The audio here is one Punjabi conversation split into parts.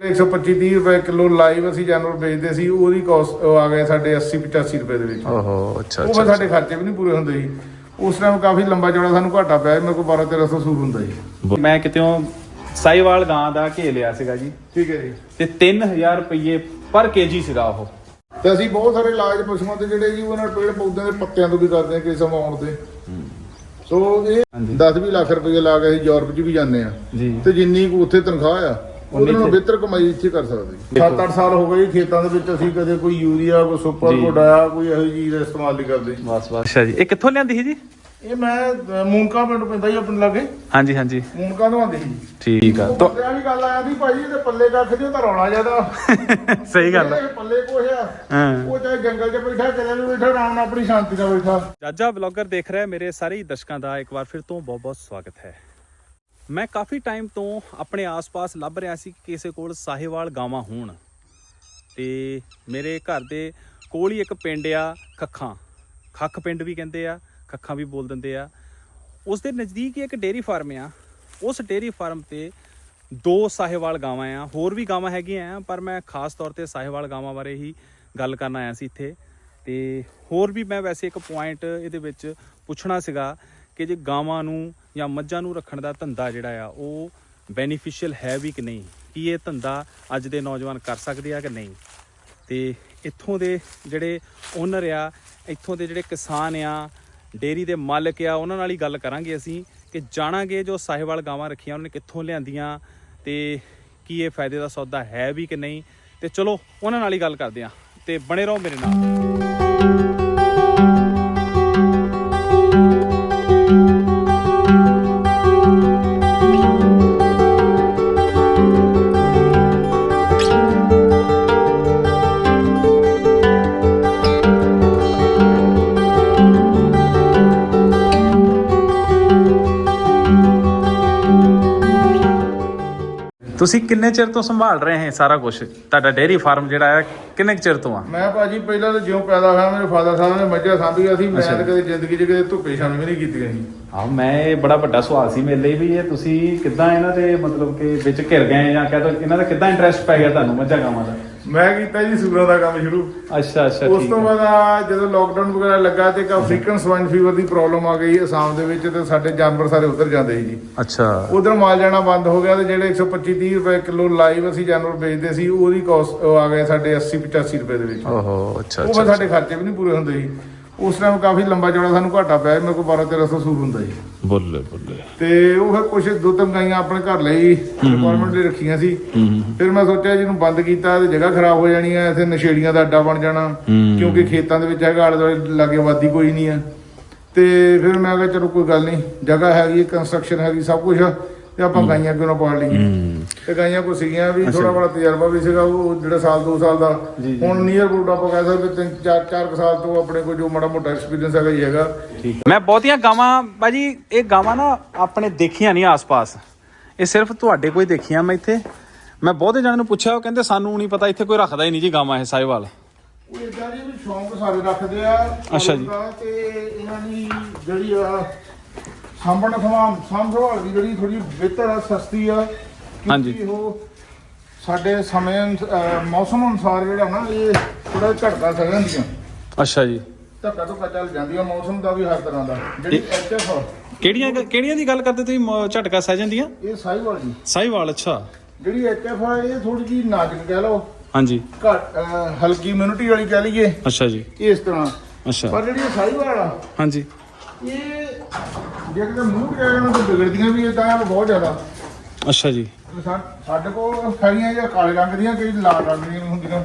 125 30 ਰੁਪਏ ਕਿਲੋ ਲਾਈਵ ਅਸੀਂ ਜਾਨਵਰ ਵੇਚਦੇ ਸੀ ਉਹਦੀ ਕਾਸਟ ਆ ਗਏ ਸਾਡੇ 80 85 ਰੁਪਏ ਦੇ ਵਿੱਚ। ਓਹੋ ਅੱਛਾ ਉਹ ਫਿਰ ਸਾਡੇ ਖਰਚੇ ਵੀ ਨਹੀਂ ਪੂਰੇ ਹੁੰਦੇ ਸੀ। ਉਸ ਟਾਈਮ ਕਾਫੀ ਲੰਬਾ ਚੌੜਾ ਸਾਨੂੰ ਘਾਟਾ ਪਿਆ ਮੇਰੇ ਕੋਲ 12 1300 ਸੂਰ ਹੁੰਦਾ ਸੀ। ਮੈਂ ਕਿਤੇੋਂ ਸਾਈਵਾਲ ਗਾਂ ਦਾ ਘੇ ਲਿਆ ਸੀਗਾ ਜੀ। ਠੀਕ ਹੈ ਜੀ। ਤੇ 3000 ਰੁਪਏ ਪਰ ਕੇਜੀ ਸੀਗਾ ਉਹ। ਤੇ ਅਸੀਂ ਬਹੁਤ ਸਾਰੇ ਇਲਾਜ ਪਸ਼ੂਆਂ ਦੇ ਜਿਹੜੇ ਜੀ ਉਹਨਾਂ ਪੇੜ ਪੌਦਿਆਂ ਦੇ ਪੱਤਿਆਂ ਤੋਂ ਵੀ ਕਰਦੇ ਹਾਂ ਕਿਸੇ ਅਮਾਉਂਟ ਤੇ। ਸੋ ਇਹ ਹਾਂਜੀ। 10 20 ਲੱਖ ਰੁਪਏ ਲਾ ਕੇ ਅਸੀਂ ਯੂਰਪ 'ਚ ਵੀ ਜਾਂਦੇ ਆ ਜੀ। ਤੇ ਜਿੰਨੀ ਕੁ ਉੱਥੇ ਤਨਖਾਹ ਆ ਉਹਦੇ ਨਾਲੋਂ ਬਿਹਤਰ ਕਮਾਈ ਇੱਥੇ ਕਰ ਸਕਦੇ 7-8 ਸਾਲ ਹੋ ਗਏ ਜੀ ਖੇਤਾਂ ਦੇ ਵਿੱਚ ਅਸੀਂ ਕਦੇ ਕੋਈ ਯੂਰੀਆ ਕੋਈ ਸੁਪਰ ਜੀ। ਕੋਈ ਡਾਇਆ ਕੋਈ ਇਹੋ ਜਿਹੀ ਚੀਜ਼ ਦਾ ਇਸਤੇਮਾਲ ਨਹੀਂ ਕਰਦੇ। ਬਸ ਬਸ। ਅੱਛਾ ਜੀ। ਇਹ ਕਿੱਥੋਂ ਲਿਆਂਦੀ ਸੀ ਜੀ? ਇਹ ਮੈਂ ਅਹ, ਮੂਨਕਾ ਪਿੰਡ ਪੈਂਦਾ ਜੀ ਆਪਣੇ ਲਾਗੇ। ਹਾਂਜੀ ਹਾਂਜੀ। ਮੂਨਕਾ ਤੋਂ ਆਉਂਦੀ ਸੀ ਠੀਕ ਆ। ਉਹ ਤਾਂ ਬੰਦਿਆਂ ਦੀ ਗੱਲ ਆਇਆ ਦੀ ਭਾਈ ਇਹਦੇ ਪੱਲੇ ਕੱਖ ਦਿਓ ਤਾਂ ਰੌਲਾ ਜ਼ਿਆਦਾ ਸਹੀ ਗੱਲ ਹੈ ਪੱਲੇ ਕੁਛ ਆ ਹਾਂ। ਉਹ ਚਾਹੇ ਜੰਗਲ 'ਚ ਬੈਠਾ ਕਿਤੇ ਵੀ ਬੈਠਾ ਆਰਾਮ ਨਾਲ ਆਪਣੀ ਸ਼ਾਂਤੀ ਨਾਲ ਬੈਠਾ। ਜਾਜਾ ਵਲੌਗਰ ਦੇਖ ਰਹੇ ਮੇਰੇ ਸਾਰੇ ਦਰਸ਼ਕਾਂ ਦਾ ਇੱਕ ਵਾਰ ਫਿਰ ਤੋਂ ਬਹੁਤ-ਬਹੁਤ ਸਵਾਗਤ ਹੈ। ਮੈਂ ਕਾਫੀ ਟਾਈਮ ਤੋਂ ਆਪਣੇ ਆਸ-ਪਾਸ ਲੱਭ ਰਿਹਾ ਸੀ ਕਿ ਕਿਸੇ ਕੋਲ ਸਾਹੇਵਾਲ ਗਾਵਾਂ ਹੋਣ। ਤੇ ਮੇਰੇ ਘਰ ਦੇ ਕੋਲ ਹੀ ਇੱਕ ਪਿੰਡ ਆ, ਖੱਖਾਂ। ਖੱਖ ਪਿੰਡ ਵੀ ਕਹਿੰਦੇ ਆ, ਖੱਖਾਂ ਵੀ ਬੋਲ ਦਿੰਦੇ ਆ। ਉਸ ਦੇ ਨਜ਼ਦੀਕ ਹੀ ਇੱਕ ਡੇਅਰੀ ਫਾਰਮ ਆ। ਉਸ ਡੇਅਰੀ ਫਾਰਮ ਤੇ ਦੋ ਸਾਹੇਵਾਲ ਗਾਵਾਂ ਆ। ਹੋਰ ਵੀ ਗਾਵਾਂ ਹੈਗੀਆਂ ਆ, ਪਰ ਮੈਂ ਖਾਸ ਤੌਰ ਤੇ ਸਾਹੇਵਾਲ ਗਾਵਾਂ ਬਾਰੇ ਹੀ ਗੱਲ ਕਰਨ ਆਇਆ ਸੀ ਇੱਥੇ। ਤੇ ਹੋਰ ਵੀ ਮੈਂ ਵੈਸੇ ਇੱਕ ਪੁਆਇੰਟ ਇਹਦੇ ਵਿੱਚ ਪੁੱਛਣਾ ਸੀਗਾ ਕਿ ਜੇ ਗਾਵਾਂ ਨੂੰ ਜਾਂ ਮੱਝਾਂ ਨੂੰ ਰੱਖਣ ਦਾ ਧੰਦਾ ਜਿਹੜਾ ਆ, ਉਹ ਬੈਨੀਫੀਸ਼ੀਅਲ ਹੈ ਵੀ ਕਿ ਨਹੀਂ? ਕੀ ਇਹ ਧੰਦਾ ਅੱਜ ਦੇ ਨੌਜਵਾਨ ਕਰ ਸਕਦੇ ਆ ਕਿ ਨਹੀਂ? ਤੇ ਇੱਥੋਂ ਦੇ ਜਿਹੜੇ ਓਨਰ ਆ, ਇੱਥੋਂ ਦੇ ਜਿਹੜੇ ਕਿਸਾਨ ਆ ਡੇਰੀ ਦੇ ਮਾਲਕ ਆ, ਉਹਨਾਂ ਨਾਲ ਹੀ ਗੱਲ ਕਰਾਂਗੇ ਅਸੀਂ ਕਿ ਜਾਣਾਂਗੇ ਜੋ ਸਾਹੇਵਾਲ ਗਾਵਾਂ ਰੱਖੀਆਂ, ਉਹਨਾਂ ਨੇ ਕਿੱਥੋਂ ਲਿਆਂਦੀਆਂ ਤੇ ਕੀ ਇਹ ਫਾਇਦੇ ਦਾ ਸੌਦਾ ਹੈ ਵੀ ਕਿ ਨਹੀਂ? ਤੇ ਚਲੋ, ਉਹਨਾਂ ਨਾਲ ਹੀ ਗੱਲ ਕਰਦੇ ਆ। ਤੇ ਬਣੇ ਰਹੋ ਮੇਰੇ ਨਾਲ। ਤੁਸੀਂ ਕਿੰਨੇ ਚਿਰ ਤੋਂ ਸੰਭਾਲ ਰਹੇ ਹੈ ਸਾਰਾ ਕੁਝ ਤੁਹਾਡਾ ਡੇਅਰੀ ਫਾਰਮ ਜਿਹੜਾ ਹੈ ਕਿੰਨੇ ਕੁ ਚਿਰ ਤੋਂ ਆ? ਮੈਂ ਭਾਜੀ ਪਹਿਲਾਂ ਤਾਂ ਜਿਉਂ ਪੈਦਾ ਹੋਇਆ ਮੇਰੇ ਫਾਦਰ ਸਾਹਿਬ ਨੇ ਮੱਝਾਂ ਸਾਂਭੀਆਂ ਸੀ ਮੈਂ ਤਾਂ ਕਦੇ ਜ਼ਿੰਦਗੀ 'ਚ ਕਦੇ ਧੁੱਪੇ ਸ਼ਾਮ ਵੀ ਨਹੀਂ ਕੀਤੀਆਂ ਸੀ। ਆਹ ਮੈਂ ਇਹ ਬੜਾ ਵੱਡਾ ਸਵਾਲ ਸੀ ਮੇਰੇ ਲਈ ਵੀ ਇਹ ਤੁਸੀਂ ਕਿੱਦਾਂ ਇਹਨਾਂ ਦੇ ਮਤਲਬ ਕਿ ਵਿੱਚ ਘਿਰ ਗਏ ਜਾਂ ਕਹਤੋ ਇਹਨਾਂ ਦਾ ਕਿੱਦਾਂ ਇੰਟਰਸਟ ਪੈ ਗਿਆ ਤੁਹਾਨੂੰ ਮੱਝਾਂ ਗਾਵਾਂ ਦਾ? ਮੈਂ ਕੀਤਾ ਜੀ ਸੂਰਾਂ ਦਾ ਕੰਮ ਸ਼ੁਰੂ। ਅੱਛਾ ਅੱਛਾ ਉਸ ਠੀਕ ਤੋਂ ਹੈ। ਬਾਅਦ ਆ ਜਦੋਂ ਲੋਕਡਾਊਨ ਵਗੈਰਾ ਲੱਗਾ ਤੇ ਇੱਕ ਅਫਰੀਕਨ ਸਵਾਈਨ ਫੀਵਰ ਦੀ ਪ੍ਰੋਬਲਮ ਆ ਗਈ ਅਸਾਮ ਦੇ ਵਿੱਚ ਤੇ ਸਾਡੇ ਜਾਨਵਰ ਸਾਰੇ ਉਧਰ ਜਾਂਦੇ ਸੀ ਜੀ। ਅੱਛਾ। ਉਧਰ ਮਾਲ ਜਾਣਾ ਬੰਦ ਹੋ ਗਿਆ ਤੇ ਜਿਹੜੇ 125 30 ਰੁਪਏ ਕਿਲੋ ਲਾਈਵ ਅਸੀਂ ਜਾਨਵਰ ਵੇਚਦੇ ਸੀ ਉਹਦੀ ਕਾਸਟ ਆ ਗਏ ਸਾਡੇ 80 85 ਰੁਪਏ ਦੇ ਵਿੱਚ। ਓਹੋ ਅੱਛਾ ਉਹ ਫਿਰ ਸਾਡੇ ਖਰਚੇ ਵੀ ਨਹੀਂ ਪੂਰੇ ਹੁੰਦੇ ਸੀ। ਉਸ ਟਾਈਮ ਕਾਫੀ ਲੰਬਾ ਚੌੜਾ ਸਾਨੂੰ ਘਾਟਾ ਪਿਆ ਮੇਰੇ ਕੋਲ 12 1300 ਸੂਰ ਹੁੰਦਾ ਸੀ। ਬੋਲੇ ਬੋਲੇ। ਤੇ ਉਹ ਫਿਰ ਦੋ ਤਿੰਨ ਗਾਈਆਂ ਆਪਣੇ ਘਰ ਲਈ ਰਿਕੁਆਇਰਮੈਂਟ ਲਈ ਰੱਖੀਆਂ ਸੀ। ਫਿਰ ਮੈਂ ਸੋਚਿਆ ਜਿਹਨੂੰ ਬੰਦ ਕੀਤਾ ਤੇ ਜਗ੍ਹਾ ਖਰਾਬ ਹੋ ਜਾਣੀ ਹੈ ਇੱਥੇ ਨਸ਼ੇੜੀਆਂ ਦਾ ਅੱਡਾ ਬਣ ਜਾਣਾ। ਕਿਉਂਕਿ ਖੇਤਾਂ ਦੇ ਵਿੱਚ ਹੈਗਾ ਆਲੇ ਦੁਆਲੇ ਲਾਗੇ ਆਬਾਦੀ ਕੋਈ ਨਹੀਂ ਹੈ ਤੇ ਫਿਰ ਮੈਂ ਕਿਹਾ ਚਲੋ ਕੋਈ ਗੱਲ ਨਹੀਂ ਜਗ੍ਹਾ ਹੈਗੀ ਕੰਸਟਰਕਸ਼ਨ ਹੈਗੀ ਸਭ ਕੁਝ ਤੇ ਆਪਾਂ ਗਾਈਆਂ ਕਿਉਂ ਨਾ ਪਾਲ ਲਈਏ। ਤੇ ਗਾਈਆਂ ਕੋ ਸੀਗੀਆਂ ਵੀ ਥੋੜਾ ਬੜਾ ਤਜਰਬਾ ਵੀ ਸੀਗਾ ਉਹ ਜਿਹੜਾ ਸਾਲ 2 ਸਾਲ ਦਾ। ਹੁਣ ਨੀਅਰ ਅਬਾਊਟ ਆਪਾਂ ਕਹਿ ਸਕਦੇ ਤਿੰਨ ਚਾਰ ਚਾਰ ਸਾਲ ਤੋਂ ਆਪਣੇ ਕੋਲ ਜੋ ਮਾੜਾ ਮੋਟਾ ਐਕਸਪੀਰੀਅੰਸ ਹੈਗਾ ਹੀ ਹੈਗਾ। ਮੈਂ ਬਹੁਤੀਆਂ ਗਾਵਾਂ ਬਾਜੀ ਇਹ ਗਾਵਾਂ ਨਾ ਆਪਣੇ ਦੇਖੀਆਂ ਨਹੀਂ ਆਸ-ਪਾਸ। ਇਹ ਸਿਰਫ ਤੁਹਾਡੇ ਕੋਈ ਦੇਖੀਆਂ ਮੈਂ ਇੱਥੇ। ਮੈਂ ਬਹੁਤੇ ਜਣਿਆਂ ਨੂੰ ਪੁੱਛਿਆ ਉਹ ਕਹਿੰਦੇ ਸਾਨੂੰ ਨਹੀਂ ਪਤਾ ਇੱਥੇ ਕੋਈ ਰੱਖਦਾ ਹੀ ਨਹੀਂ ਜੀ ਗਾਵਾਂ ਇਹ ਸਾਈਵਾਲ ਉਹ ਇਦਾਂ ਦੀ ਸ਼ੌਂਕ ਸਾਰੇ ਰੱਖਦੇ ਆ ਅੱਛਾ ਜੀ। ਤੇ ਇਹਨਾਂ ਦੀ ਜਿਹੜੀ ਆ ਸਾਂਭਣ ਸਮਾਂ ਸੰਭਾਲ ਦੀ ਜਿਹੜੀ ਥੋੜੀ ਬਿਹਤਰ ਆ ਸਸਤੀ ਆ ਕਿਉਂਕਿ ਉਹ ਸਾਡੇ ਸਮੇਂ ਮੌਸਮ ਅਨੁਸਾਰ ਜਿਹੜਾ ਨਾ ਇਹ ਥੋੜਾ ਘਟਦਾ ਸਕ ਜਾਂਦੀਆਂ ਅੱਛਾ ਜੀ। ਧੱਕਾ ਧੁੱਕਾ ਚੱਲ ਜਾਂਦੀਆਂ ਮੌਸਮ ਦਾ ਵੀ ਹਰ ਤਰ੍ਹਾਂ ਦਾ। ਜਿਹੜੀ ਐਚਐਫ ਕਿਹੜੀਆਂ ਕਿਹੜੀਆਂ ਦੀ ਗੱਲ ਕਰਦੇ ਤੁਸੀਂ ਝਟਕਾ ਸਹਿ ਜਾਂਦੀਆਂ? ਇਹ ਸਾਈਵਾਲ ਜੀ। ਸਾਈਵਾਲ ਅੱਛਾ। ਜਿਹੜੀ ਐਚਐਫ ਆ ਇਹ ਥੋੜੀ ਜੀ ਨਾਜ਼ੁਕ ਕਹਿ ਲਓ। ਹਾਂਜੀ। ਘੱਟ ਹਲਕੀ ਇਮਿਊਨਿਟੀ ਵਾਲੀ ਕਹਿ ਲਈਏ। ਅੱਛਾ ਜੀ। ਇਸ ਤਰ੍ਹਾਂ। ਅੱਛਾ। ਪਰ ਜਿਹੜੀ ਸਾਈਵਾਲ ਆ ਹਾਂਜੀ। ਇਹ ਜੇ ਕਿਤੇ ਮੂਡ ਗੈਗਣ ਤੋਂ ਵਿਗੜਦੀਆਂ ਵੀ ਇਦਾਂ ਬਹੁਤ ਜ਼ਿਆਦਾ। ਅੱਛਾ ਜੀ। ਸਾ- ਸਾਡੇ ਕੋਲ ਖੜੀਆਂ ਜਾਂ ਕਾਲੇ ਰੰਗ ਦੀਆਂ ਕਈ ਲਾਲ ਰੰਗ ਦੀਆਂ ਵੀ ਹੁੰਦੀਆਂ।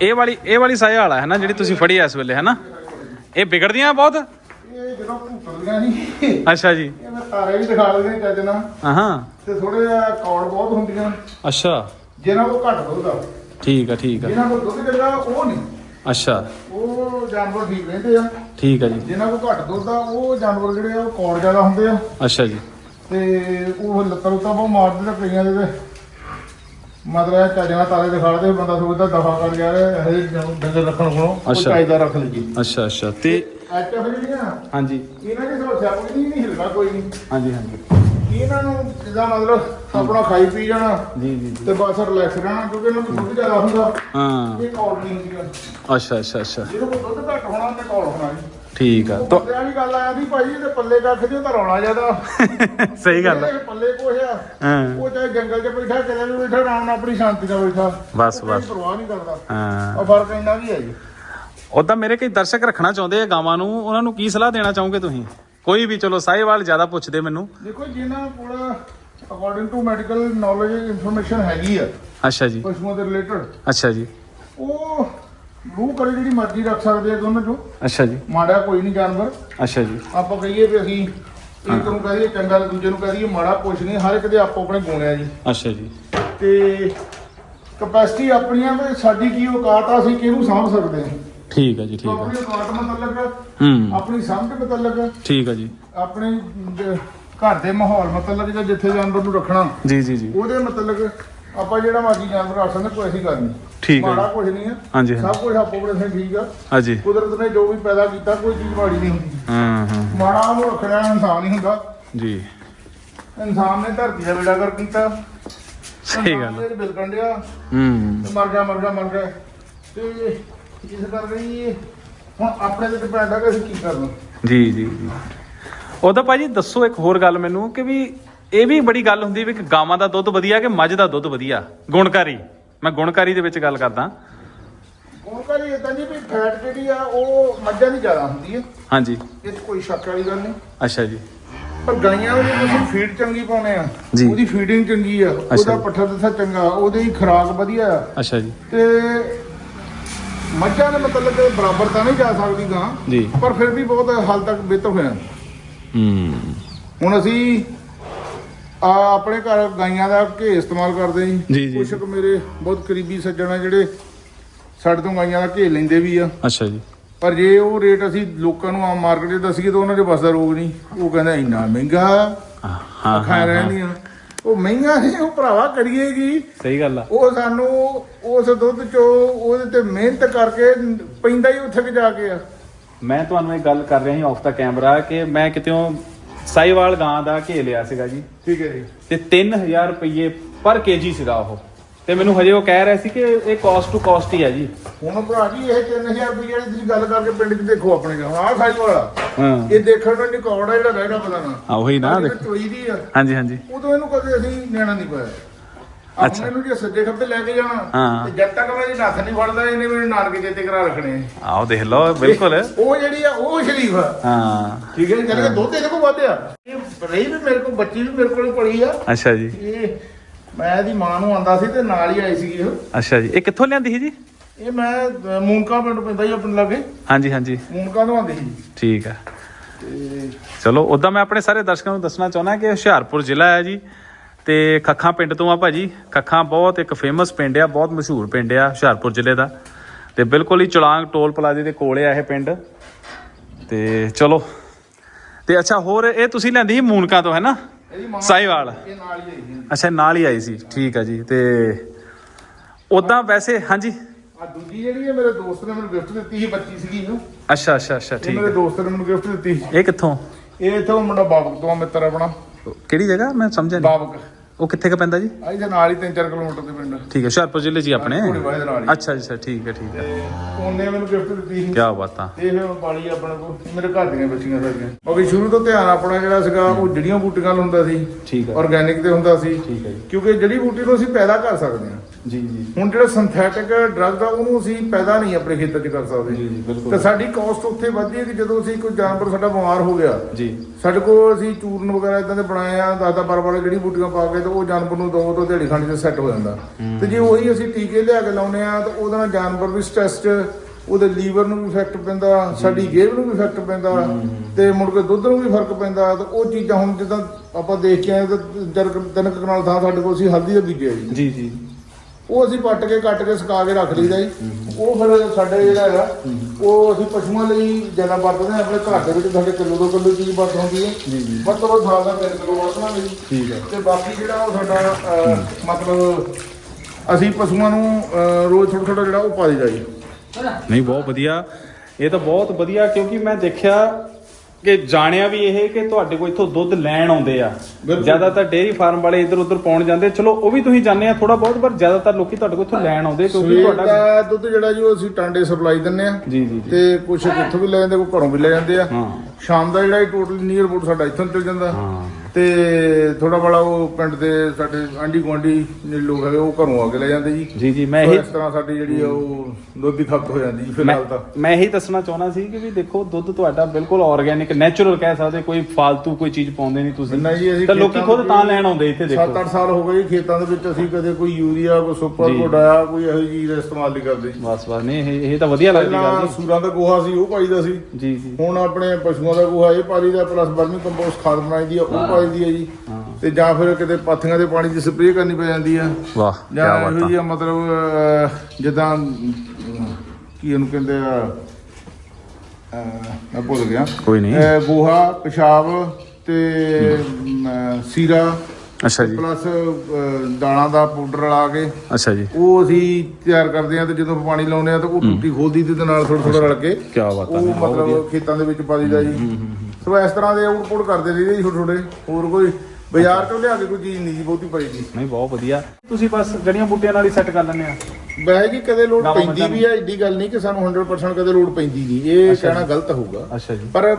ਇਹ ਵਾਲੀ ਇਹ ਵਾਲੀ ਸਾਇਆ ਵਾਲਾ ਹੈ ਨਾ ਜਿਹੜੀ ਤੁਸੀਂ ਫੜੀ ਆ ਇਸ ਵੇਲੇ ਹੈ ਨਾ? ਇਹ ਵਿਗੜਦੀਆਂ ਬਹੁਤ? ਇਹ ਜਦੋਂ ਭੁੱਟਦੀਆਂ ਨਹੀਂ। ਇਹ ਅੱਛਾ ਜੀ। ਮੈਂ ਤਾਰੇ ਵੀ ਦਿਖਾ ਦਿੰਦੇ ਚੱਜ ਨਾਲ। ਹਾਂ ਹਾਂ। ਤੇ ਥੋੜੇ ਜਿਹਾ ਕੌੜ ਬਹੁਤ ਹੁੰਦੀਆਂ। ਅੱਛਾ। ਜਿਹਨਾਂ ਕੋਲ ਘੱਟ ਦੁੱਧ ਆ। ਠੀਕ ਆ ਠੀਕ ਆ। ਜਿਹਨਾਂ ਕੋਲ ਦੁੱਧ ਜਿਹੜਾ ਉਹ ਨਹੀਂ। ਅੱਛਾ। ਉਹ ਜਾਨਵਰ ਠੀਕ ਰਹਿੰਦੇ ਆ। ਠੀਕ ਆ ਜੀ। ਜਿਹਨਾਂ ਕੋਲ ਘੱਟ ਦੁੱਧ ਆ ਉਹ ਜਾਨਵਰ ਜਿਹੜੇ ਆ ਉਹ ਕੌੜ ਜ਼ਿਆਦਾ ਹੁੰਦੇ ਆ। ਅੱਛਾ ਜੀ। ਤੇ ਉਹ ਲੱਤਾਂ ਲੁੱਤਾਂ ਬਹੁਤ ਮਾਰਦੇ ਤੇ ਕਈਆਂ ਦੇ ਤੇ। ਮਤਲਬ ਚੱਜ ਨਾਲ ਤਾਰੇ ਦਿਖਾ ਦੇ ਬੰਦਾ ਸੋਚਦਾ ਦਫਾ ਕਰ ਗਿਆ ਇਹ ਡੰਗਰ ਰੱਖਣ ਕੋਲੋਂ ਅੱਛਾ। ਕਾਇਦਾ ਰੱਖ ਲਈਏ। ਅੱਛਾ ਅੱਛਾ। ਤੇ ਐਚਐਫ ਜਿਹੜੀਆਂ ਹਾਂਜੀ। ਇਹਨਾਂ ਦੀ ਸਮੱਸਿਆ ਕੋਈ ਨਹੀਂ ਨਹੀਂ ਹਿਲਦਾ ਕੋਈ ਨਹੀਂ। ਹਾਂਜੀ ਹਾਂਜੀ। ਇਹਨਾਂ ਨੂੰ ਜਿੱਦਾਂ ਮਤਲਬ ਆਪਣਾ ਖਾਈ ਪੀ ਜਾਣਾ ਜੀ ਜੀ ਤੇ ਬਸ ਰਿਲੈਕਸ ਰਹਿਣਾ ਕਿਉਂਕਿ ਇਹਨਾਂ ਨੂੰ ਦੁੱਧ ਜ਼ਿਆਦਾ ਹੁੰਦਾ। ਹਾਂ। ਇਹ ਕੌਲ ਨਹੀਂ ਹੁੰਦੀ ਅੱਛਾ ਅੱਛਾ ਅੱਛਾ। ਜਿਹਦੇ ਕੋਲ ਦੁੱਧ ਘੱਟ ਹੋਣਾ ਤੇ ਕੌਲ ਹੋਣਾ ਜੀ। ਠੀਕ ਆ। ਤਾਂ ਬੰਦਿਆਂ ਦੀ ਗੱਲ ਆਇਆ ਦੀ ਭਾਈ ਇਹਦੇ ਪੱਲੇ ਕੱਖ ਜੇ ਤਾਂ ਰੌਲਾ ਜ਼ਿਆਦਾ। ਸਹੀ ਗੱਲ ਇਹਦੇ ਪੱਲੇ ਕੋਹਿਆ ਹਾਂ। ਉਹ ਚਾਹੇ ਜੰਗਲ 'ਚ ਬੈਠਾ ਕਿਤੇ ਵੀ ਬੈਠਾ ਆਰਾਮ ਨਾਲ ਆਪਣੀ ਸ਼ਾਂਤੀ ਨਾਲ ਬੈਠਾ। ਬਸ ਬਸ। ਪਰਵਾਹ ਨਹੀਂ ਕਰਦਾ। ਹਾਂ। ਉਹ ਫ਼ਰਕ ਇੰਨਾ ਵੀ ਹੈ ਜੀ। ਉਦਾਂ ਮੇਰੇ ਕਈ ਦਰਸ਼ਕ ਰੱਖਣਾ ਚਾਹੁੰਦੇ ਆ ਗਾਵਾਂ ਨੂੰ। ਉਹਨਾਂ ਨੂੰ ਕੀ ਸਲਾਹ ਦੇਣਾ ਚਾਹੋਗੇ ਤੁਸੀਂ? ਕੋਈ ਵੀ ਚਲੋ ਸਾਈਵਾਲ ਜ਼ਿਆਦਾ ਪੁੱਛਦੇ ਮੈਨੂੰ। ਦੇਖੋ ਜਿਨ੍ਹਾਂ ਕੋਲ according to medical knowledge information ਹੈਗੀ ਆ ਅੱਛਾ ਜੀ। ਪਸ਼ੂਆਂ ਦੇ ਰਿਲੇਟਡ ਅੱਛਾ ਜੀ। ਉਹ ਰੂਹ ਕਰੇ ਜਿਹੜੀ ਮਰਜ਼ੀ ਰੱਖ ਸਕਦੇ ਆ ਦੋਨਾਂ ਚੋਂ। ਅੱਛਾ ਜੀ। ਮਾੜਾ ਕੋਈ ਨਹੀਂ ਜਾਨਵਰ। ਅੱਛਾ ਜੀ। ਆਪਾਂ ਕਹੀਏ ਵੀ ਅਸੀਂ ਇੱਕ ਨੂੰ ਕਹੀਏ ਚੰਗਾ ਤੇ ਦੂਜੇ ਨੂੰ ਕਹੀਏ ਮਾੜਾ ਕੁਛ ਨਹੀਂ ਹਰ ਇੱਕ ਦੇ ਆਪੋ ਆਪਣੇ ਗੁਣ ਆ ਜੀ। ਅੱਛਾ ਜੀ। ਤੇ ਕਪੈਸਿਟੀ ਆਪਣੀਆਂ ਤੇ ਸਾਡੀ ਕੀ ਔਕਾਤ ਆ ਅਸੀਂ ਕਿਹਨੂੰ ਸਾਂਭ ਸਕਦੇ ਆ। ਠੀਕ ਹੈ ਜੀ ਠੀਕ ਹੈ। ਆਪਣੀ ਔਕਾਤ ਮਤਲਬ ਹੂੰ ਆਪਣੀ ਸਮਝ ਮਤਲਬ ਠੀਕ ਹੈ ਜੀ। ਆਪਣੇ ਘਰ ਦੇ ਮਾਹੌਲ ਮਤਲਬ ਜਾਂ ਜਿੱਥੇ ਜਾਨਵਰ ਨੂੰ ਰੱਖਣਾ ਜੀ ਜੀ ਜੀ। ਉਹਦੇ ਮਤਲਬ ਆਪਾਂ ਜਿਹੜਾ ਮਰਜ਼ੀ ਜਾਨਵਰ ਰੱਖ ਸਕਦੇ ਕੋਈ ਐਸੀ ਗੱਲ ਨਹੀਂ। ਠੀਕ ਹੈ ਮਾੜਾ ਜੀ। ਕੁਝ ਨਹੀਂ ਆ ਹਾਂਜੀ ਸਭ ਕੁਝ ਆਪੋ ਆਪਣੇ ਸੇ ਠੀਕ ਆ ਹਾਂਜੀ। ਕੁਦਰਤ ਨੇ ਜੋ ਵੀ ਪੈਦਾ ਕੀਤਾ ਕੋਈ ਚੀਜ਼ ਮਾੜੀ ਨਹੀਂ ਹੁੰਦੀ। ਹਾਂ ਹਾਂ। ਮਾੜਾ ਉਹਨੂੰ ਰੱਖਣਾ ਇਨਸਾਨ ਹੀ ਹੁੰਦਾ। ਜੀ। ਇਨਸਾਨ ਨੇ ਧਰਤੀ ਦਾ ਬੇੜਾ ਕਰ ਕੀਤਾ। ਸਹੀ ਗੱਲ ਹੈ। ਇਹ ਬਿਲ ਕੰਡਿਆ ਹੂੰ। ਮਰ ਗਿਆ ਮਰ ਗਿਆ ਮਰ ਗਿਆ। ਤੇ ਇਸ ਕਰਕੇ ਇਹ ਹੁਣ ਆਪਣੇ ਤੇ ਡਿਪੈਂਡ ਆ ਕਿ ਅਸੀਂ ਕੀ ਕਰਨਾ? ਜੀ ਜੀ ਜੀ। ਉਹਦਾ ਭਾਜੀ ਦੱਸੋ ਇੱਕ ਹੋਰ ਗੱਲ ਮੈਨੂੰ ਕਿ ਵੀ ਇਹ ਵੀ ਬੜੀ ਗੱਲ ਹੁੰਦੀ ਵੀ ਕਿ ਗਾਵਾਂ ਦਾ ਦੁੱਧ ਵਧੀਆ ਕਿ ਮੱਝ ਦਾ ਦੁੱਧ ਵਧੀਆ? ਗੁਣਕਾਰੀ। ਮੈਂ ਗੁਣਕਾਰੀ ਦੇ ਵਿੱਚ ਗੱਲ ਕਰਦਾ। ਹੁਣ ਕਰੀ ਇਦਾਂ ਜੀ ਵੀ ਫੈਟ ਜਿਹੜੀ ਆ ਉਹ ਮੱਝਾਂ ਦੀ ਜ਼ਿਆਦਾ ਹੁੰਦੀ ਹੈ ਹਾਂਜੀ। ਇਹ 'ਚ ਕੋਈ ਸ਼ੱਕ ਵਾਲੀ ਗੱਲ ਨਹੀਂ। ਅੱਛਾ ਜੀ। ਪਰ ਗਾਈਆਂ ਨੂੰ ਜੇ ਤੁਸੀਂ ਫੀਡ ਚੰਗੀ ਪਾਉਨੇ ਆ ਜੀ। ਉਹਦੀ ਫੀਡਿੰਗ ਚੰਗੀ ਆ ਉਹਦਾ ਜੀ। ਪੱਠਾ ਦੱਸਾ ਚੰਗਾ ਉਹਦੀ ਖੁਰਾਕ ਵਧੀਆ ਆ। ਅੱਛਾ ਜੀ। ਤੇ ਮੱਝਾਂ ਦੇ ਮਤਲਬ ਕਿ ਬਰਾਬਰ ਤਾਂ ਨਹੀਂ ਜਾ ਸਕਦੀ ਗਾਂ ਜੀ। ਪਰ ਫਿਰ ਵੀ ਬਹੁਤ ਹੱਦ ਤੱਕ ਬਿਹਤਰ ਹੋਇਆ ਹੂੰ। ਹੁਣ ਅਸੀਂ ਆ ਆਪਣੇ ਘਰ ਗਾਈਆਂ ਦਾ ਘੇ ਇਸਤੇਮਾਲ ਕਰਦੇ ਜੀ। ਕੁਛ ਕੁ ਮੇਰੇ ਬਹੁਤ ਕਰੀਬੀ ਸੱਜਣ ਆ ਜਿਹੜੇ ਸਾਡੇ ਤੋਂ ਗਾਈਆਂ ਦਾ ਘੇ ਲੈਂਦੇ ਵੀ ਆ। ਅੱਛਾ ਜੀ। ਪਰ ਜੇ ਉਹ ਰੇਟ ਅਸੀਂ ਲੋਕਾਂ ਨੂੰ ਆਮ ਮਾਰਕੀਟ 'ਚ ਦੱਸੀਏ ਤਾਂ ਉਹਨਾਂ ਦੇ ਬਸ ਦਾ ਰੋਗ ਨਹੀਂ। ਉਹ ਕਹਿੰਦਾ ਇੰਨਾ ਮਹਿੰਗਾ ਹਾਂ ਹਾਂ ਖਾ ਹਾਂ, ਹਾਂ। ਰਹਿੰਦੀਆਂ। ਉਹ ਮਹਿੰਗਾ ਨਹੀਂ ਉਹ ਭਰਾਵਾ ਕਰੀਏਗੀ ਸਹੀ ਗੱਲ ਆ। ਉਹ ਸਾਨੂੰ ਉਸ ਦੁੱਧ ਚੋਂ ਉਹਦੇ ਤੇ ਮਿਹਨਤ ਕਰਕੇ ਪੈਂਦਾ ਹੀ ਉੱਥੇ ਕਿ ਜਾ ਕੇ ਆ। ਮੈਂ ਤੁਹਾਨੂੰ ਇੱਕ ਗੱਲ ਕਰ ਰਿਹਾ ਸੀ ਆਫ ਦਾ ਕੈਮਰਾ ਕਿ ਮੈਂ ਕਿਤੇੋਂ ਸਾਈਵਾਲ ਗਾਂ ਦਾ ਘੇ ਲਿਆ ਸੀਗਾ ਜੀ। ਠੀਕ ਹੈ ਜੀ। ਤੇ 3000 ਰੁਪਏ ਪਰ ਕੇਜੀ ਸੀਗਾ ਉਹ। ਤੇ ਮੈਨੂੰ ਹਜੇ ਉਹ ਕਹਿ ਰਿਹਾ ਸੀ ਕਿ ਇਹ ਕਾਸਟ ਟੂ ਕਾਸਟ ਹੀ ਹੈ ਜੀ। ਹੁਣ ਭਰਾ ਜੀ ਇਹ 3000 ਰੁਪਏ ਜਿਹੜੀ ਤੁਸੀਂ ਗੱਲ ਕਰਕੇ ਪਿੰਡ 'ਚ ਦੇਖੋ ਆਪਣੇ ਕੋਲ ਆਹ ਸਾਈ ਵਾਲਾ। ਹਾਂ। ਇਹ ਦੇਖਣ ਨੂੰ ਰਿਕਾਰਡ ਆ ਜਿਹੜਾ ਰਹਿਣਾ ਪਤਾ ਨਾ। ਆ ਉਹੀ ਨਾ ਦੇਖ। ਚੋਈ ਦੀ ਆ। ਹਾਂਜੀ ਹਾਂਜੀ। ਉਦੋਂ ਇਹਨੂੰ ਕਦੇ ਅਸੀਂ ਲੈਣਾ ਨਹੀਂ ਪਾਇਆ। ਅੱਛਾ। ਇਹਨੂੰ ਜੇ ਸੱਜੇ ਖੱਬੇ ਲੈ ਕੇ ਜਾਣਾ ਹਾਂ। ਤੇ ਜਦ ਤੱਕ ਮੈਂ ਜੀ ਹੱਥ ਨਹੀਂ ਫੜਦਾ ਇਹਨੇ ਮੈਨੂੰ ਨਾਨਕੇ ਚੇਤੇ ਕਰਾ ਰੱਖਣੇ ਆ। ਆਓ ਦੇਖ ਲਓ ਬਿਲਕੁਲ। ਉਹ ਜਿਹੜੀ ਆ ਉਹ ਸ਼ਰੀਫ ਆ। ਹਾਂ। ਠੀਕ ਹੈ ਜਦ ਕਿ ਦੁੱਧ ਇਹਦੇ ਕੋਲ ਵਧਿਆ ਇਹ ਰਹੀ ਵੀ ਮੇਰੇ ਕੋਲ ਬੱਚੀ ਵੀ ਮੇਰੇ ਕੋਲ ਹੀ ਪੜੀ ਆ। ਅੱਛਾ ਜੀ। ਇਹ ਮੈਂ ਇਹਦੀ ਮਾਂ ਨੂੰ ਆਂਦਾ ਸੀ ਤੇ ਨਾਲ ਹੀ ਆਈ ਸੀਗੀ ਇਹ ਅੱਛਾ ਜੀ। ਇਹ ਕਿੱਥੋਂ ਲਿਆਂਦੀ ਸੀ ਜੀ? ਇਹ ਮੈਂ ਮੂਨਕਾ ਪਿੰਡ ਪੈਂਦਾ ਜੀ ਆਪਣੇ ਲਾਗੇ। ਹਾਂਜੀ ਹਾਂਜੀ। ਮੂਨਕਾ ਤੋਂ ਆਂਦੀ ਸੀ ਠੀਕ ਆ। ਤੇ ਚਲੋ ਉਦਾਂ ਮੈਂ ਆਪਣੇ ਸਾਰੇ ਦਰਸ਼ਕਾਂ ਨੂੰ ਦੱਸਣਾ ਚਾਹੁੰਦਾ ਕਿ ਹੁਸ਼ਿਆਰਪੁਰ ਜ਼ਿਲ੍ਹਾ ਹੈ ਜੀ ਤੇ ਖੱਖਾਂ ਪਿੰਡ ਤੋਂ ਆ ਭਾਜੀ। ਖੱਖਾਂ ਬਹੁਤ ਇੱਕ ਫੇਮਸ ਪਿੰਡ ਆ ਬਹੁਤ ਮਸ਼ਹੂਰ ਪਿੰਡ ਆ ਹੁਸ਼ਿਆਰਪੁਰ ਜ਼ਿਲ੍ਹੇ ਦਾ। ਤੇ ਬਿਲਕੁਲ ਹੀ ਚਲਾਂਗ ਟੋਲ ਪਲਾਜ਼ੇ ਦੇ ਕੋਲੇ ਆ ਇਹ ਪਿੰਡ। ਤੇ ਚਲੋ। ਤੇ ਅੱਛਾ ਹੋਰ ਇਹ ਤੁਸੀਂ ਲੈਂਦੀ ਸੀ ਮੂਨਕਾ ਤੋਂ ਹੈ ਨਾ? ਸਾਈਵਾਲ। ਇਹ ਨਾਲ ਹੀ ਆਈ ਸੀ ਅੱਛਾ ਨਾਲ ਹੀ ਆਈ ਸੀ। ਠੀਕ ਆ ਜੀ ਤੇ ਉਦਾਂ ਵੈਸੇ ਹਾਂਜੀ? ਆ ਦੂਜੀ ਜਿਹੜੀ ਹੈ ਮੇਰੇ ਦੋਸਤ ਨੇ ਮੈਨੂੰ ਗਿਫਟ ਦਿੱਤੀ ਸੀ ਬੱਚੀ ਸੀਗੀ ਇਹ ਅੱਛਾ ਅੱਛਾ ਅੱਛਾ ਠੀਕ ਮੇਰੇ। ਦੋਸਤ ਨੇ ਮੈਨੂੰ ਗਿਫਟ ਦਿੱਤੀ ਇਹ ਕਿੱਥੋਂ? ਇਹ ਇਥੋਂ ਮੁੰਡਾ ਬਾਬਕ ਤੋਂ ਆ ਮਿੱਤਰ ਆਪਣਾ। ਕਿਹੜੀ ਜਗ੍ਹਾ? ਮੈਂ ਸਮਝਿਆ ਨਹੀਂ। ਬਾਬਕ। ਉਹ ਕਿੱਥੇ ਕ ਪੈਂਦਾ ਜੀ? ਆਈ ਦੇ ਨਾਲ ਹੀ 3-4 ਕਿਲੋਮੀਟਰ ਦੇ ਪਿੰਡ। ਠੀਕ ਹੈ ਹੁਸ਼ਿਆਰਪੁਰ ਜ਼ਿਲ੍ਹੇ 'ਚ ਹੀ ਆਪਣੇ? ਘੋੜੇ ਵਾਲੇ ਦੇ ਨਾਲ ਹੀ। ਅੱਛਾ ਅੱਛਾ ਠੀਕ ਹੈ ਠੀਕ ਹੈ। ਉਹਨੇ ਮੈਨੂੰ ਗਿਫਟ ਦਿੱਤੀ ਸੀ। ਕੀ ਬਾਤਾਂ ਤੇ ਫਿਰ ਪਾਲੀ ਆਪਣੇ ਕੋਲ ਮੇਰੇ ਘਰ ਦੀਆਂ ਬੱਚੀਆਂ ਸਾਰੀਆਂ। ਬਾਕੀ ਸ਼ੁਰੂ ਤੋਂ ਧਿਆਨ ਆਪਣਾ ਜਿਹੜਾ ਸੀਗਾ ਉਹ ਜੜੀਆਂ ਬੂਟੀਆਂ ਨਾਲ ਹੁੰਦਾ ਸੀ ਠੀਕ ਹੈ। ਆਰਗੈਨਿਕ ਤੇ ਹੁੰਦਾ ਸੀ। ਠੀਕ ਹੈ ਜੀ। ਕਿਉਂਕਿ ਜੜੀ ਬੂਟੀ ਨੂੰ ਅਸੀਂ ਪੈਦਾ ਕਰ ਸਕਦੇ ਹਾਂ ਜੀ ਜੀ। ਹੁਣ ਜਿਹੜਾ ਸਿੰਥੈਟਿਕ ਡਰੱਗ ਆ ਉਹਨੂੰ ਅਸੀਂ ਪੈਦਾ ਨਹੀਂ ਆਪਣੇ ਖੇਤਰ 'ਚ ਕਰ ਸਕਦੇ। ਜੀ, ਜੀ, ਬਿਲਕੁਲ। ਤੇ ਸਾਡੀ ਕਾਸਟ ਉੱਥੇ ਵੱਧਦੀ ਹੈ ਕਿ ਜਦੋਂ ਅਸੀਂ ਕੋਈ ਜਾਨਵਰ ਸਾਡਾ ਬਿਮਾਰ ਹੋ ਗਿਆ ਜੀ। ਸਾਡੇ ਕੋਲ ਅਸੀਂ ਚੂਰਨ ਵਗੈਰਾ ਇਦਾਂ ਦੇ ਬਣਾਏ ਆ 10 12 12 ਜਿਹੜੀ ਬੂਟੀਆਂ ਪਾ ਕੇ ਤੇ ਉਹ ਜਾਨਵਰ ਨੂੰ ਦੋ ਤੋਂ ਦਿਹਾੜੀ ਖਾਣੀ ਤੇ ਸੈੱਟ ਹੋ ਜਾਂਦਾ। ਤੇ ਜੇ ਉਹੀ ਅਸੀਂ ਟੀਕੇ ਲਿਆ ਕੇ ਲਾਉਨੇ ਆ ਤਾਂ ਉਹਦੇ ਨਾਲ ਜਾਨਵਰ ਵੀ ਸਟ੍ਰੈਸ 'ਚ ਉਹਦੇ ਲੀਵਰ ਨੂੰ ਵੀ ਇਫੈਕਟ ਪੈਂਦਾ ਸਾਡੀ ਗੇਵ ਨੂੰ ਵੀ ਇਫੈਕਟ ਪੈਂਦਾ ਤੇ ਮੁੜ ਕੇ ਦੁੱਧ ਨੂੰ ਵੀ ਫ਼ਰਕ ਪੈਂਦਾ ਤੇ ਉਹ ਚੀਜ਼ਾਂ ਹੁਣ ਜਿੱਦਾਂ ਆਪਾਂ ਦੇਖ ਕੇ ਆਏ ਤਾਂ ਜਰਕ ਤਿੰਨ ਕੁ ਨਾਲ ਥਾਂ ਸਾਡੇ ਕੋਲ ਸੀ ਹਲਦੀ ਦਾ ਬੀਜਿਆ ਜੀ। ਜੀ ਜੀ। ਉਹ ਅਸੀਂ ਪੱਟ ਕੇ ਕੱਟ ਕੇ ਸੁਕਾ ਕੇ ਰੱਖ ਲਈਦਾ ਜੀ। ਉਹ ਫਿਰ ਸਾਡੇ ਜਿਹੜਾ ਹੈਗਾ ਉਹ ਅਸੀਂ ਪਸ਼ੂਆਂ ਲਈ ਜ਼ਿਆਦਾ ਵਰਤਦੇ ਹਾਂ। ਆਪਣੇ ਘਰ ਦੇ ਵਿੱਚ ਸਾਡੇ ਕਿਲੋ ਦੋ ਕਿਲੋ ਚੀਜ਼ ਵਰਤ ਹੁੰਦੀ ਹੈ। ਵੱਧ ਸਾਲ ਦਾ ਤਿੰਨ ਕਿਲੋ ਵਰਤਣਾ ਜੀ। ਠੀਕ ਹੈ। ਤੇ ਬਾਕੀ ਜਿਹੜਾ ਉਹ ਸਾਡਾ ਮਤਲਬ ਅਸੀਂ ਪਸ਼ੂਆਂ ਨੂੰ ਰੋਜ਼ ਥੋੜਾ ਥੋੜਾ ਜਿਹੜਾ ਉਹ ਪਾ ਦਈਦਾ ਜੀ। ਨਹੀਂ ਬਹੁਤ ਵਧੀਆ। ਇਹ ਤਾਂ ਬਹੁਤ ਵਧੀਆ ਕਿਉਂਕਿ ਮੈਂ ਦੇਖਿਆ ਕਿ ਜਾਣਿਆ ਵੀ ਇਹ ਕਿ ਤੁਹਾਡੇ ਕੋਲ ਇੱਥੋਂ ਦੁੱਧ ਲੈਣ ਆਉਂਦੇ ਆ। ਜ਼ਿਆਦਾਤਰ ਡੇਅਰੀ ਫਾਰਮ ਵਾਲੇ ਇੱਧਰ ਉੱਧਰ ਪਾਉਣ ਜਾਂਦੇ ਚਲੋ ਉਹ ਵੀ ਤੁਸੀਂ ਜਾਣਦੇ ਆ ਥੋੜਾ ਬਹੁਤ ਪਰ ਜ਼ਿਆਦਾਤਰ ਲੋਕੀ ਤੁਹਾਡੇ ਕੋਲ ਇੱਥੋਂ ਲੈਣ ਆਉਂਦੇ ਕਿਉਂਕਿ ਤੁਹਾਡਾ ਦਾ ਦੁੱਧ ਜਿਹੜਾ ਜੀ ਉਹ ਅਸੀਂ ਟਾਂਡੇ ਸਪਲਾਈ ਦਿੰਨੇ ਆ। ਜੀ ਜੀ ਜੀ। ਤੇ ਕੁਝ ਇੱਥੋਂ ਵੀ ਲੈ ਜਾਂਦੇ ਕੋਈ ਘਰੋਂ ਵੀ ਲੈ ਜਾਂਦੇ ਆ। ਹਾਂ। ਸ਼ਾਮ ਦਾ ਜਿਹੜਾ ਟੋਟਲ ਨੀਅਰ ਅਬਾਊਟ ਸਾਡਾ ਇੱਥੋਂ ਚੱਲ ਜਾਂਦਾ। ਹਾਂ। ਤੇ ਥੋੜਾ ਬੜਾ ਉਹ ਪਿੰਡ ਦੇ ਸਾਡੇ ਆਂਢੀ ਗੁਆਂਢੀ ਜਿਹੜੇ ਲੋਕ ਹੈਗੇ ਉਹ ਘਰੋਂ ਆ ਕੇ ਲੈ ਜਾਂਦੇ ਜੀ। ਜੀ ਜੀ ਮੈਂ ਇਹੀ ਇਸ ਤਰ੍ਹਾਂ ਸਾਡੀ ਜਿਹੜੀ ਆ ਉਹ ਦੁੱਧ ਖਪਤ ਹੋ ਜਾਂਦੀ ਜੀ ਮੈਂ ਫਿਲਹਾਲ ਤਾਂ। ਮੈਂ ਇਹੀ ਦੱਸਣਾ ਚਾਹੁੰਦਾ ਸੀ ਕਿ ਵੀ ਦੇਖੋ ਦੁੱਧ ਤੁਹਾਡਾ ਬਿਲਕੁਲ ਆਰਗੇਨਿਕ ਨੇਚਰਲ ਕਹਿ ਸਕਦੇ ਕੋਈ ਫालतू ਕੋਈ ਚੀਜ਼ ਪਾਉਂਦੇ ਨਹੀਂ ਤੁਸੀਂ। ਨਹੀਂ ਜੀ ਅਸੀਂ ਤਾਂ ਲੋਕੀ ਖੇਤਾਂ ਖੁਦ ਤਾਂ ਲੈਣ ਆਉਂਦੇ ਇੱਥੇ ਦੇਖੋ। 7-8 ਸਾਲ ਹੋ ਗਏ ਜੀ ਖੇਤਾਂ ਦੇ ਵਿੱਚ ਅਸੀਂ ਕਦੇ ਕੋਈ ਯੂਰੀਆ ਕੋਈ ਸੁਪਰ ਜੀ। ਕੋਈ ਡਾਇਆ ਕੋਈ ਇਹੋ ਚੀਜ਼ ਦਾ ਇਸਤੇਮਾਲ ਨਹੀਂ ਕਰਦੇ ਜੀ। ਬਸ ਬਸ ਨਹੀਂ ਇਹ ਇਹ ਤਾਂ ਵਧੀਆ ਲੱਗਦੀ ਪਹਿਲਾਂ ਗੱਲ ਸੂਰਾਂ ਦਾ ਗੋਹਾ ਸੀ ਉਹ ਪਾਈਦਾ ਸੀ। ਜੀ ਜੀ। ਜੀ ਹੁਣ ਆਪਣੇ ਪਸ਼ੂਆਂ ਦਾ ਗੋਹਾ ਇਹ ਪਾਲੀ ਦਾ ਪਲੱਸ ਵਰਮੀ ਕੰਪੋਸਟ ਖਾਦ ਬਣਾਈ ਦੀ ਆ ਉਹ ਪਾਈ ਦੀ ਹੈ ਜੀ। ਤੇ ਜਾਂ ਫਿਰ ਕਿਤੇ ਪਾਥੀਆਂ ਦੇ ਪਾਣੀ ਦੀ ਸਪਰੇਅ ਕਰਨੀ ਪੈ ਜਾਂਦੀ ਆ। ਵਾਹ ਕੀ ਜਾਂ ਬਾਤ ਆ। ਜਿਹੀ ਮਤਲਬ ਅਹ, ਜਿੱਦਾਂ ਕੀ ਇਹਨੂੰ ਕਹਿੰਦੇ ਆ ਅਹ, ਮੈਂ ਭੁੱਲ ਗਿਆ। ਕੋਈ ਨਹੀਂ। ਅਹ, ਗੋਹਾ ਪਿਸ਼ਾਬ ਤੇ ਅਮ, ਅਹ, ਸੀਰਾ ਅੱਛਾ ਜੀ। ਪਲੱਸ ਦਾਣਾ ਦਾ ਪਾਊਡਰ ਲਾ ਕੇ ਅੱਛਾ ਜੀ। ਉਹ ਅਸੀਂ ਤਿਆਰ ਕਰਦੇ ਆ ਤੇ ਜਦੋਂ ਪਾਣੀ ਲਾਉਂਦੇ ਆ ਤਾਂ ਉਹ ਟੁੱਟੀ ਖੋਲਦੀ ਤੇ ਨਾਲ ਥੋੜਾ ਥੋੜਾ ਰਲ ਕੇ ਕੀ ਬਾਤ ਆ। ਉਹ ਬਹੁਤ ਵਧੀਆ ਮਤਲਬ ਖੇਤਾਂ ਦੇ ਵਿੱਚ ਪਾ ਦਈਦਾ ਜੀ। ਸੋ ਇਸ ਤਰ੍ਹਾਂ ਦੇ ਆਊਟਪੁੱਟ ਕਰਦੇ ਰਹੀਦੇ ਜੀ ਛੋਟੇ ਛੋਟੇ ਹੋਰ ਕੋਈ ਬਾਜ਼ਾਰ ਤੋਂ ਲਿਆ ਕੇ ਕੋਈ ਚੀਜ਼ ਨਹੀਂ ਜੀ ਬਹੁਤੀ ਪਾਈ ਜੀ। ਨਹੀਂ ਬਹੁਤ ਵਧੀਆ। ਤੁਸੀਂ ਬਸ ਜੜੀਆਂ ਬੂਟੀਆਂ ਨਾਲ ਹੀ ਸੈੱਟ ਕਰ ਲੈਂਦੇ ਆ। ਵੈਸੇ ਜੀ ਕਦੇ ਲੋੜ ਪੈਂਦੀ ਵੀ ਹੈ ਏਡੀ ਗੱਲ ਨਹੀਂ ਕਿ ਸਾਨੂੰ 100% ਕਦੇ ਲੋੜ ਪੈਂਦੀ ਨਹੀਂ ਇਹ ਕਹਿਣਾ ਗਲਤ ਹੋਊਗਾ। ਅੱਛਾ ਜੀ। ਪਰ